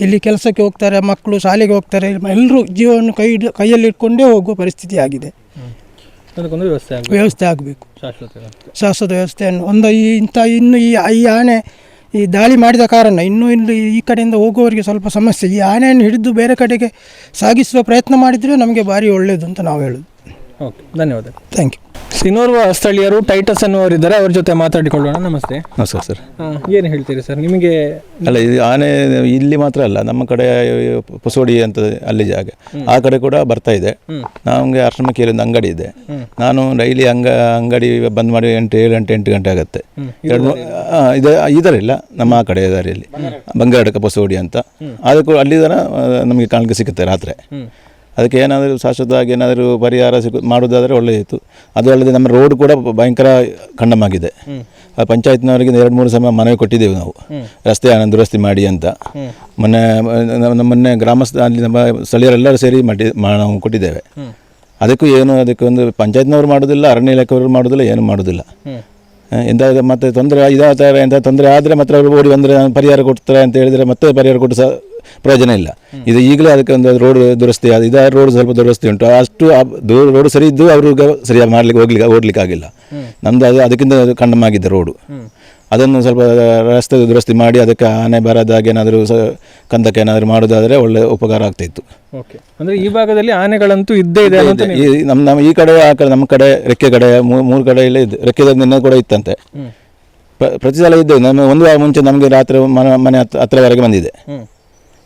ಇಲ್ಲಿ ಕೆಲಸಕ್ಕೆ ಹೋಗ್ತಾರೆ ಮಕ್ಕಳು ಶಾಲೆಗೆ ಹೋಗ್ತಾರೆ ಎಲ್ಲರೂ ಜೀವನ ಕೈ ಕೈಯಲ್ಲಿ ಇಟ್ಕೊಂಡೇ ಹೋಗುವ ಪರಿಸ್ಥಿತಿ ಆಗಿದೆ. ವ್ಯವಸ್ಥೆ ಆಗಬೇಕು. ವ್ಯವಸ್ಥೆ ಆಗಬೇಕು. ಶಾಶ್ವತ ವ್ಯವಸ್ಥೆ. ಶಾಶ್ವತ ವ್ಯವಸ್ಥೆಯನ್ನು ಒಂದು ಈ ಇಂಥ ಇನ್ನು ಈ ಈ ಆನೆ ಈ ದಾಳಿ ಮಾಡಿದ ಕಾರಣ ಇನ್ನೂ ಇಲ್ಲಿ ಈ ಕಡೆಯಿಂದ ಹೋಗುವವರಿಗೆ ಸ್ವಲ್ಪ ಸಮಸ್ಯೆ. ಈ ಆನೆಯನ್ನು ಹಿಡಿದು ಬೇರೆ ಕಡೆಗೆ ಸಾಗಿಸುವ ಪ್ರಯತ್ನ ಮಾಡಿದರೆ ನಮಗೆ ಭಾರಿ ಒಳ್ಳೆಯದು ಅಂತ ನಾವು ಹೇಳೋದು. ಓಕೆ ಧನ್ಯವಾದ. ಥ್ಯಾಂಕ್ ಯು ಇನ್ನೋರ್ವ ಸ್ಥಳೀಯರು ಟೈಟಸ್ ಅನ್ನುವರಿದ್ದಾರೆ ಅವ್ರ ಜೊತೆ ಮಾತಾಡಿಕೊಳ್ಳೋಣ ನಮಸ್ತೆ. ನಮಸ್ಕಾರ ಸರ್. ಏನು ಹೇಳ್ತೀರಿ ಸರ್ ನಿಮಗೆ ಅಲ್ಲ ಇದು ಆನೆ ಇಲ್ಲಿ ಮಾತ್ರ ಅಲ್ಲ ನಮ್ಮ ಕಡೆ ಪುಸೋಡಿ ಅಂತ ಅಲ್ಲಿ ಜಾಗ. ಆ ಕಡೆ ಕೂಡ ಬರ್ತಾ ಇದೆ. ನಮಗೆ ಆಶ್ರಮಕ್ಕೆ ಒಂದು ಅಂಗಡಿ ಇದೆ. ನಾನು ಡೈಲಿ ಅಂಗ ಅಂಗಡಿ ಬಂದ್ ಮಾಡಿ ಎಂಟು ಏಳು ಗಂಟೆ ಎಂಟು ಗಂಟೆ ಆಗುತ್ತೆ. ಎರಡು ಇದೆ ಇದರಿಲ್ಲ ನಮ್ಮ ಆ ಕಡೆ ದಾರಿಯಲ್ಲಿ ಬಂಗಾರಡಕ ಪುಸೋಡಿ ಅಂತ. ಅದಕ್ಕೂ ಅಲ್ಲಿ ನಮಗೆ ಕಾಣಲಿಕ್ಕೆ ಸಿಗುತ್ತೆ ರಾತ್ರಿ. ಅದಕ್ಕೆ ಏನಾದರೂ ಶಾಶ್ವತವಾಗಿ ಏನಾದರೂ ಪರಿಹಾರ ಸಿಗು ಮಾಡೋದಾದರೆ ಒಳ್ಳೆಯದಿತ್ತು. ಅದು ಅಲ್ಲದೆ ನಮ್ಮ ರೋಡ್ ಕೂಡ ಭಯಂಕರ ಖಂಡಮಾಗಿದೆ. ಆ ಪಂಚಾಯತ್ನವರಿಗೆ ಎರಡು ಮೂರು ಸಮಯ ಮನವಿ ಕೊಟ್ಟಿದ್ದೇವೆ ನಾವು. ರಸ್ತೆ ದುರಸ್ತಿ ಮಾಡಿ ಅಂತ. ಮೊನ್ನೆ ನಮ್ಮ ಮೊನ್ನೆ ಗ್ರಾಮಸ್ಥ ಅಲ್ಲಿ ನಮ್ಮ ಸ್ಥಳೀಯರೆಲ್ಲರೂ ಸೇರಿ ಮಾಡಿ ನಾವು ಕೊಟ್ಟಿದ್ದೇವೆ. ಅದಕ್ಕೂ ಏನು ಅದಕ್ಕೆ ಒಂದು ಪಂಚಾಯತ್ನವರು ಮಾಡೋದಿಲ್ಲ ಅರಣ್ಯ ಇಲಾಖೆಯವರು ಮಾಡೋದಿಲ್ಲ ಏನು ಮಾಡೋದಿಲ್ಲ. ಎಂತ ಮತ್ತೆ ತೊಂದರೆ ಇದಾಗ್ತಾರೆ ಎಂಥ ತೊಂದರೆ ಆದರೆ ಮತ್ತೆ ಅವರು ಓಡಿ ಬಂದರೆ ಪರಿಹಾರ ಕೊಡ್ತಾರೆ ಅಂತ ಹೇಳಿದರೆ ಮತ್ತೆ ಪರಿಹಾರ ಕೊಟ್ಟು ಸಹ ಪ್ರಯೋಜನ ಇಲ್ಲ. ಇದು ಈಗಲೇ ಅದಕ್ಕೆ ಒಂದು ರೋಡ್ ದುರಸ್ತಿ ಅದು ಇದು ರೋಡ್ ಸ್ವಲ್ಪ ದುರಸ್ತಿ ಉಂಟು. ಅಷ್ಟು ರೋಡ್ ಸರಿ ಇದ್ದು ಅವ್ರಿಗೆ ಸರಿಯಾಗಿ ಮಾಡ್ಲಿಕ್ಕೆ ಹೋಗ್ಲಿಕ್ಕೆ ಓಡ್ಲಿಕ್ಕೆ ಆಗಿಲ್ಲ. ನಮ್ದು ಅದು ಅದಕ್ಕಿಂತ ಕಂಡಮಾಗಿದೆ ರೋಡ್ ಅದನ್ನು ಸ್ವಲ್ಪ ರಸ್ತೆ ದುರಸ್ತಿ ಮಾಡಿ ಅದಕ್ಕೆ ಆನೆ ಬರದಾಗೆ ಏನಾದರೂ ಸ ಕಂದಕ್ಕೆ ಏನಾದರೂ ಮಾಡೋದಾದರೆ ಒಳ್ಳೆ ಉಪಕಾರ ಆಗ್ತಿತ್ತು ಓಕೆ. ಅಂದರೆ ಈ ಭಾಗದಲ್ಲಿ ಆನೆಗಳಂತೂ ಇದ್ದೇ ಇದೆ ಅಂತ ಈ ನಮ್ಮ ನಮ್ಮ ಈ ಕಡೆ ಆ ಕಡೆ ನಮ್ಮ ಕಡೆ ರೆಕ್ಕೆ ಕಡೆ ಮೂರು ಮೂರು ಕಡೆ ಎಲ್ಲ ಇದೆ ರೆಕ್ಕೆ ನಿನ್ನೆ ಕೂಡ ಇತ್ತಂತೆ. ಪ್ರತಿ ಸಲ ಇದ್ದೇವೆ. ನಮ್ಮ ಒಂದು ವಾರ ಮುಂಚೆ ನಮಗೆ ರಾತ್ರಿ ಮನೆ ಮನೆ ಹತ್ರ ಹತ್ರವರೆಗೆ ಬಂದಿದೆ.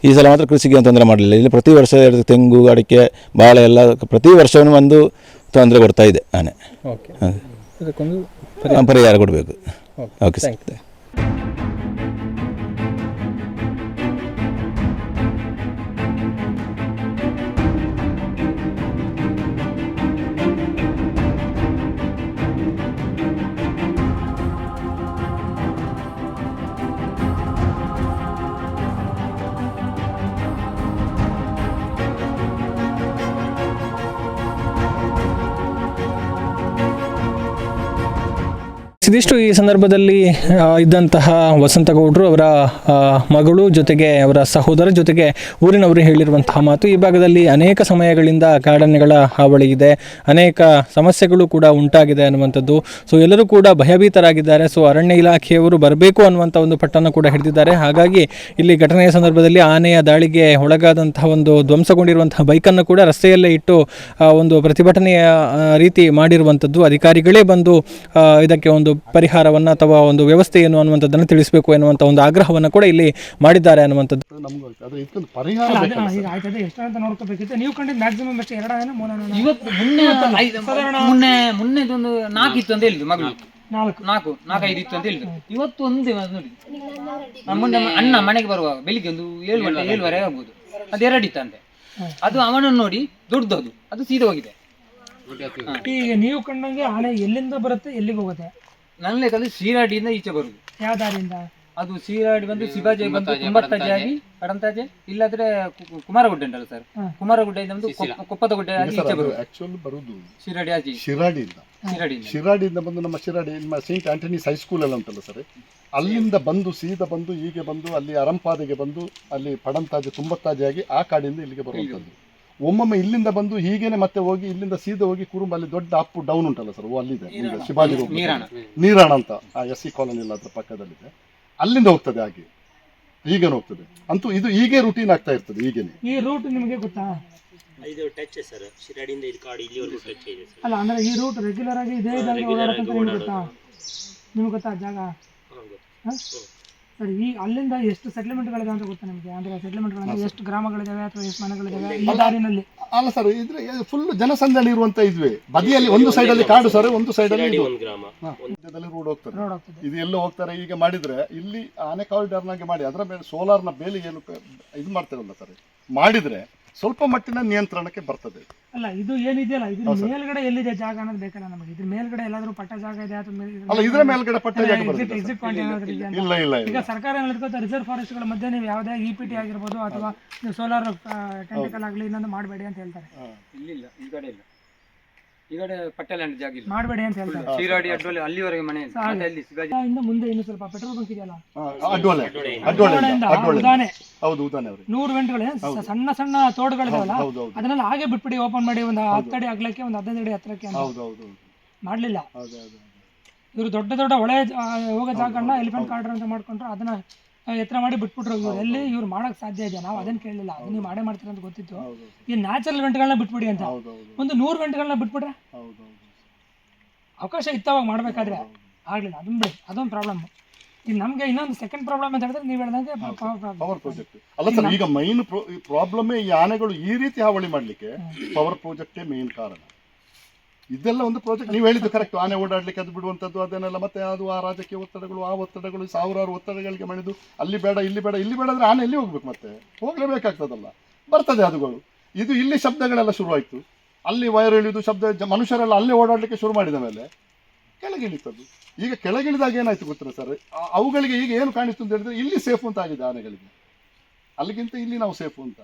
ಈ ಸಲ ಮಾತ್ರ ಕೃಷಿಗೆ ಏನು ತೊಂದರೆ ಮಾಡಲಿಲ್ಲ. ಇಲ್ಲಿ ಪ್ರತಿ ವರ್ಷ ತೆಂಗು ಅಡಿಕೆ ಬಾಳೆ ಎಲ್ಲ ಪ್ರತಿ ವರ್ಷವೂ ಒಂದು ತೊಂದರೆ ಕೊಡ್ತಾ ಇದೆ ಆನೆ. ಓಕೆ ಹಾಗೆ. ಅದಕ್ಕೊಂದು ಪರಿಹಾರ ಕೊಡಬೇಕು. Okay sir. ಇದಿಷ್ಟು ಈ ಸಂದರ್ಭದಲ್ಲಿ ಇದ್ದಂತಹ ವಸಂತಗೌಡರು ಅವರ ಮಗಳು ಜೊತೆಗೆ, ಅವರ ಸಹೋದರ ಜೊತೆಗೆ ಊರಿನವರು ಹೇಳಿರುವಂತಹ ಮಾತು ಈ ಭಾಗದಲ್ಲಿ ಅನೇಕ ಸಮಯಗಳಿಂದ ಕಾಡಾನೆಗಳ ಹಾವಳಿ ಇದೆ. ಅನೇಕ ಸಮಸ್ಯೆಗಳು ಕೂಡ ಉಂಟಾಗಿದೆ ಅನ್ನುವಂಥದ್ದು. ಸೊ ಎಲ್ಲರೂ ಕೂಡ ಭಯಭೀತರಾಗಿದ್ದಾರೆ. ಸೊ ಅರಣ್ಯ ಇಲಾಖೆಯವರು ಬರಬೇಕು ಅನ್ನುವಂಥ ಒಂದು ಪಟ್ಟನ್ನು ಕೂಡ ಹಿಡಿದಿದ್ದಾರೆ. ಹಾಗಾಗಿ ಇಲ್ಲಿ ಘಟನೆಯ ಸಂದರ್ಭದಲ್ಲಿ ಆನೆಯ ದಾಳಿಗೆ ಒಳಗಾದಂತಹ ಒಂದು ಧ್ವಂಸಗೊಂಡಿರುವಂತಹ ಬೈಕನ್ನು ಕೂಡ ರಸ್ತೆಯಲ್ಲೇ ಇಟ್ಟು ಒಂದು ಪ್ರತಿಭಟನೆಯ ರೀತಿ ಮಾಡಿರುವಂಥದ್ದು. ಅಧಿಕಾರಿಗಳೇ ಬಂದು ಇದಕ್ಕೆ ಒಂದು ಪರಿಹಾರವನ್ನು ಅಥವಾ ಒಂದು ವ್ಯವಸ್ಥೆ ಏನು ಅನ್ನುವಂಥದ್ದನ್ನು ತಿಳಿಸಬೇಕು ಎನ್ನುವಂಥ ಒಂದು ಆಗ್ರಹವನ್ನು ಕೂಡ ಇಲ್ಲಿ ಮಾಡಿದ್ದಾರೆ ಅನ್ನುವಂಥದ್ದು. ಮೊನ್ನೆದೊಂದು ನಾಲ್ಕು ಇತ್ತು ಅಂತ ಹೇಳಿದ್ರು ಮಗಳು. ನಾಲ್ಕು. ನಾಲ್ಕು. ನಾಲ್ಕೈದು ಇತ್ತು ಅಂತ ಹೇಳಿದ್ರು ಇವತ್ತು ಒಂದೇ ನೋಡಿ. ನಮ್ಮ ಅಣ್ಣ ಮನೆಗೆ ಬರುವಾಗ ಬೆಳಿಗ್ಗೆ ಒಂದು ಏಳು ಗಂಟೆ ಏಳುವರೆ ಆಗ್ಬೋದು. ಅದು ಎರಡಿತ್ತಂತೆ ಅದು ಅವನನ್ನು ನೋಡಿ ದೊಡ್ಡದು. ಅದು ಸೀದಾ ಹೋಗಿದೆ ಈಗ ನೀವು ಕಂಡಂಗೆ ಆನೆ ಎಲ್ಲಿಂದ ಬರುತ್ತೆ ಎಲ್ಲಿಗೆ ಹೋಗುತ್ತೆ? ನನ್ನ ಲೆಕ್ಕದಲ್ಲಿ ಸೀರಾಡಿಯಿಂದ ಈಚೆ ಬರುದು. ಯಾವ ದಾರಿಯಿಂದ ಅದು ಸೀರಾಡಿ ಬಂದು ಶಿವಾಜಿ ಬಂದು ಕುಂಬತ್ತಾಜೆ ಆಗಿ ಕಡಂತಾಜೆ ಇಲ್ಲಾದ್ರೆ ಕು- ಕು- ಕುಮಾರಗುಡ್ಡೆ ಉಂಟಲ್ಲ ಸರ್ ಕುಮಾರಗುಡ್ಡೆಯಿಂದ ಬಂದು ಕೊಪ್ಪ- ಕೊಪ್ಪದ ಗುಡ್ಡೆ ಆಗಿ ಈಚೆ ಬರುದು. ಆಕ್ಚುಲ್ ಬರುದು. ಶಿರಾಡಿ ಆಚೆ ಶಿರಾಡಿಯಿಂದ. ಶಿರಾಡಿಯಿಂದ. ಶಿರಾಡಿಯಿಂದ ಬಂದು ನಮ್ಮ ಶಿರಾಡಿ ನಿಮ್ಮ ಸೈಂಟ್ ಆಂಟನೀಸ್ ಹೈಸ್ಕೂಲ್ ಎಲ್ಲ ಉಂಟಲ್ಲ ಸರ್? ಅಲ್ಲಿಂದ ಬಂದು ಸೀದಾ ಬಂದು ಹೀಗೆ ಬಂದು ಅಲ್ಲಿ ಅರಂಪಾದೆಗೆ ಬಂದು ಅಲ್ಲಿ ಪಡಂತಾಜೆ ತುಂಬತ್ತಾಜೆ ಆಗಿ ಆ ಕಾಡಿಂದ ಇಲ್ಲಿಗೆ ಬರುವಂಥದ್ದು. ಒಮ್ಮೊಮ್ಮೆ ಇಲ್ಲಿಂದ ಬಂದು ಹೀಗೇನೆ ಮತ್ತೆ ಹೋಗಿ ಇಲ್ಲಿಂದ ಸೀದಾ ಹೋಗಿ ಕುರುಂಬ ಅಲ್ಲಿ ದೊಡ್ಡ ಅಪ್ಪು ಡೌನ್ ಉಂಟಲ್ಲ ಸರ್ ಓ ಅಲ್ಲಿದೆ. ಶಿವಾಜಿ. ನೀರಾಣ. ನೀರಾಣ ಅಂತ. ಆ ಎಸ್ ಸಿ ಕಾಲೋನಿ ಎಲ್ಲ ಅದ್ರ ಪಕ್ಕದಲ್ಲಿದೆ. ಅಲ್ಲಿಂದ ಹೋಗ್ತದೆ ಹಾಗೆ. ಈಗೇನು ಹೋಗ್ತದೆ. ಅಂತೂ ಇದು ಹೀಗೆ ರೂಟೀನ್ ಆಗ್ತಾ ಇರ್ತದೆ ಈಗೇನೆ ಈ ರೂಟ್ ನಿಮಗೆ ಗೊತ್ತಾ? ಇದು ಟಚ್ ಸರ್ ಶಿರಾಡಿಯಿಂದ ಇದು ಕಾಡು ಇಲ್ಲಿವರೆಗೂ ಟಚ್ ಇದೆ ಸರ್ ಅಲ್ಲ ಅಂದ್ರೆ ಈ ರೂಟ್ ರೆಗ್ಯುಲರ್ ಆಗಿ ಇದೇ ಜಾಗ ಓಡಾಡಕ್ಕಂತ ನಿಮ್ಗೆ ಗೊತ್ತಾ? ನಿಮ್ಗೆ ಗೊತ್ತಾ ಆ ಜಾಗ? ಹ? ಸರಿ ಈ ಅಲ್ಲಿಂದ ಎಷ್ಟು ಸೆಟ್ಲ್ಮೆಂಟ್ಗಳಿದೆ ಅಂತ ಗೊತ್ತಾ ನಿಮಗೆ? ಅಂದ್ರೆ ಸೆಟ್ಲ್ಮೆಂಟ್ಗಳಂದ್ರೆ ಎಷ್ಟು ಗ್ರಾಮಗಳಿದಾವೆ ಅಥವಾ ಎಷ್ಟು ಮನೆಗಳಿದಾವೆ? ಈ ದಾರಿನಲ್ಲಿ. ಅಲ್ಲ ಸರ್ ಇದ್ರೆ ಫುಲ್ ಜನಸಂದಣಿ ಇರುವಂತ ಇದ್ವಿ. ಬದಿಯಲ್ಲಿ ಒಂದು ಸೈಡ್ ಅಲ್ಲಿ ಕಾಡು ಸರ್ ಒಂದು ಸೈಡ್ ಅಲ್ಲಿ ರೋಡ್ ಹೋಗ್ತಾರೆ ಇದು ಎಲ್ಲ ಹೋಗ್ತಾರೆ ಈಗ ಮಾಡಿದ್ರೆ ಇಲ್ಲಿ ಆನೆ ಕಾರಿಡಾರ್ನಾಗೆ ಮಾಡಿ ಅದರ ಮೇಲೆ ಸೋಲಾರ್ನ ಬೇಲಿ ಏನು ಇದು ಮಾಡ್ತಾರಲ್ಲ ಸರ್ ಮಾಡಿದ್ರೆ ಸ್ವಲ್ಪ ಮಟ್ಟಿನ ನಿಯಂತ್ರಣಕ್ಕೆ ಬರ್ತದೆ. ಅಲ್ಲ ಇದು ಏನಿದೆಯಲ್ಲ ಇದು ಮೇಲ್ಗಡೆ ಎಲ್ಲಿದೆ ಜಾಗ ಅನ್ನೋದು ಬೇಕಲ್ಲ ನಮಗೆ. ಇದ್ರ ಮೇಲ್ಗಡೆ ಎಲ್ಲಾದ್ರೂ ಪಟ್ಟ ಜಾಗ ಇದೆ ಅಥವಾ ಮೇಲ್- ಇದ್ರ ಅಲ್ಲ ಇದ್ರ ಮೇಲ್ಗಡೆ ಪಟ್ಟ ಜಾಗ ಎಕ್ಸಿಟ್ ಪಾಯಿಂಟ್ ಏನಾದ್ರು ಇಲ್ಲ ಇಲ್ಲ ಈಗ ಸರ್ಕಾರ ಹೇಳ್ಕೊತ ರಿಸರ್ವ್ ಫಾರೆಸ್ಟ್ಗಳ ಮಧ್ಯೆ ನೀವು ಯಾವ್ದೇ ಇ ಪಿ ಟಿ ಆಗಿರ್ಬೋದು ಅಥವಾ ನೀವು ಸೋಲಾರ್ ಟೆಂಟಿಕಲ್ ಆಗಲಿ ಇನ್ನೊಂದು ಮಾಡಬೇಡಿ ಅಂತ ಹೇಳ್ತಾರೆ. ಇಲ್ಲ ಈ ಕಡೆ ಇಲ್ಲ. ಈ ಕಡೆ ಪಟ್ಟೆಲ್ಯಾಂಡ್ ಜಾಗ ಇಲ್ಲ ಮಾಡಬೇಡಿ ಅಂತ ಹೇಳ್ತಾರೆ. ಶಿರಾಡಿ ಅಡ್ಡೋಲಿ ಅಲ್ಲಿವರೆಗೆ ಮನೆ ಇದೆ. ಮತ್ತೆ ಅಲ್ಲಿ ಶಿವಾಜಿ ಇಂದ ಮುಂದೆ ಇನ್ನು ಸ್ವಲ್ಪ ಪೆಟ್ರೋಲ್ ಬಂಕ್ ಇದೆಯಲ್ಲ? ಹಾ, ಅಡ್ಡೋಲೆ. ಅಡ್ಡೋಳೆ ಅಡ್ಡೋಳೆಯಿಂದ ಅಡ್ಡೋಳೆ ಉದಾನೆ ಹೌದು ಉದಾನೆ ಅವ್ರಿಗೆ ನೂರು ಗಂಟೆಗಳು ಸಣ್ಣ ಸಣ್ಣ ತೋಡುಗಳಿದಾವಲ್ಲ? ಹೌದು ಹೌದು ಅದನ್ನೆಲ್ಲ ಹಾಗೆ ಬಿಟ್ಬಿಡಿ ಓಪನ್ ಮಾಡಿ ಒಂದು ಹತ್ತು ಅಡಿ ಅಗ್ಲಕ್ಕೆ ಒಂದು ಹದಿನೈದು ಅಡಿ ಹತ್ರಕ್ಕೆ ಅಂತ. ಹೌದು ಹೌದು ಹೌದು. ಮಾಡ್ಲಿಲ್ಲ. ಹೌದು ಹೌದು ಇವರು ದೊಡ್ಡ ದೊಡ್ಡ ಹೊಳೆ ಆ, ಹೋಗೋ ಜಾಗಗಳನ್ನ ಎಲಿಫೆಂಟ್ ಕಾರ್ಡರ್ ಅಂತ ಮಾಡ್ಕೊಂಡ್ರು. ಅದನ್ನ ಎತ್ತರ ಮಾಡಿ ಬಿಟ್ಬಿಟ್ರು ಇವ್ರು. ಎಲ್ಲಿ ಇವ್ರು ಮಾಡಕ್ ಸಾಧ್ಯ ಇದೆ? ನಾವು ಅದನ್ನ ಕೇಳಲಿಲ್ಲ. ಅದನ್ನ ನೀವು ಮಾಡೇ ಮಾಡ್ತೀರ ಅಂತ ಗೊತ್ತಿತ್ತು. ಈ ನ್ಯಾಚುರಲ್ ಗಂಟೆಗಳನ್ನ ಬಿಟ್ಬಿಡಿ ಅಂತ. ಒಂದು ನೂರು ಗಂಟೆಗಳನ್ನ ಬಿಟ್ಬಿಟ್ರೆ? ಅವಕಾಶ ಇತ್ತವಾಗ ಮಾಡ್ಬೇಕಾದ್ರೆ ಆಗ್ಲಿಲ್ಲ. ಅದನ್ನ ಬಿಡಿ. ಅದೊಂದು ಪ್ರಾಬ್ಲಮ್ ಈಗ ನಮ್ಗೆ ಇನ್ನೊಂದು ಸೆಕೆಂಡ್ ಪ್ರಾಬ್ಲಮ್ ಅಂತ ಹೇಳಿದ್ರೆ ನೀವು ಹೇಳ್ದಂಗೆ ಪವರ್ ಪ್ರಾಜೆಕ್ಟ್ ಅಲ್ಲ ಸರ್ ಈಗ ಮೈನ್ ಪ್ರಾಬ್ಲಮ್ ಈ ಆನೆಗಳು ಈ ರೀತಿ ಹಾವಳಿ ಮಾಡಲಿಕ್ಕೆ ಪವರ್ ಪ್ರಾಜೆಕ್ಟೇ ಮೇನ್ ಕಾರಣ. ಇದೆಲ್ಲ ಒಂದು ಪ್ರಾಜೆಕ್ಟ್ ನೀವು ಹೇಳಿದ್ದು ಕರೆಕ್ಟ್ ಆನೆ ಓಡಾಡ್ಲಿಕ್ಕೆ ಅದು ಬಿಡುವಂಥದ್ದು ಅದನ್ನೆಲ್ಲ ಮತ್ತೆ ಅದು ಆ ರಾಜಕೀಯ ಒತ್ತಡಗಳು, ಆ ಒತ್ತಡಗಳು, ಸಾವಿರಾರು ಒತ್ತಡಗಳಿಗೆ ಮಣಿದು ಅಲ್ಲಿ ಬೇಡ, ಇಲ್ಲಿ ಬೇಡ ಇಲ್ಲಿ ಬೇಡ ಅಂದ್ರೆ ಆನೆ ಎಲ್ಲಿ ಹೋಗ್ಬೇಕು ಮತ್ತೆ? ಹೋಗ್ಲೇಬೇಕಾಗ್ತದಲ್ಲ. ಬರ್ತದೆ ಅದುಗಳು. ಇದು ಇಲ್ಲಿ ಶಬ್ದಗಳೆಲ್ಲ ಶುರುವಾಯಿತು. ಅಲ್ಲಿ ವೈರ್ ಇಳಿದು ಶಬ್ದ ಮನುಷ್ಯರೆಲ್ಲ ಅಲ್ಲೇ ಓಡಾಡಲಿಕ್ಕೆ ಶುರು ಮಾಡಿದ ಮೇಲೆ ಕೆಳಗಿಳಿತದ್ದು. ಈಗ ಕೆಳಗಿಳಿದಾಗ ಏನಾಯ್ತು ಗೊತ್ತಿಲ್ಲ ಸರ್ ಅವುಗಳಿಗೆ ಈಗ ಏನು ಕಾಣಿಸ್ತು ಅಂತ ಹೇಳಿದ್ರೆ ಇಲ್ಲಿ ಸೇಫ್ ಅಂತ ಆಗಿದೆ ಆನೆಗಳಿಗೆ. ಅಲ್ಲಿಗಿಂತ ಇಲ್ಲಿ ನಾವು ಸೇಫು ಅಂತ.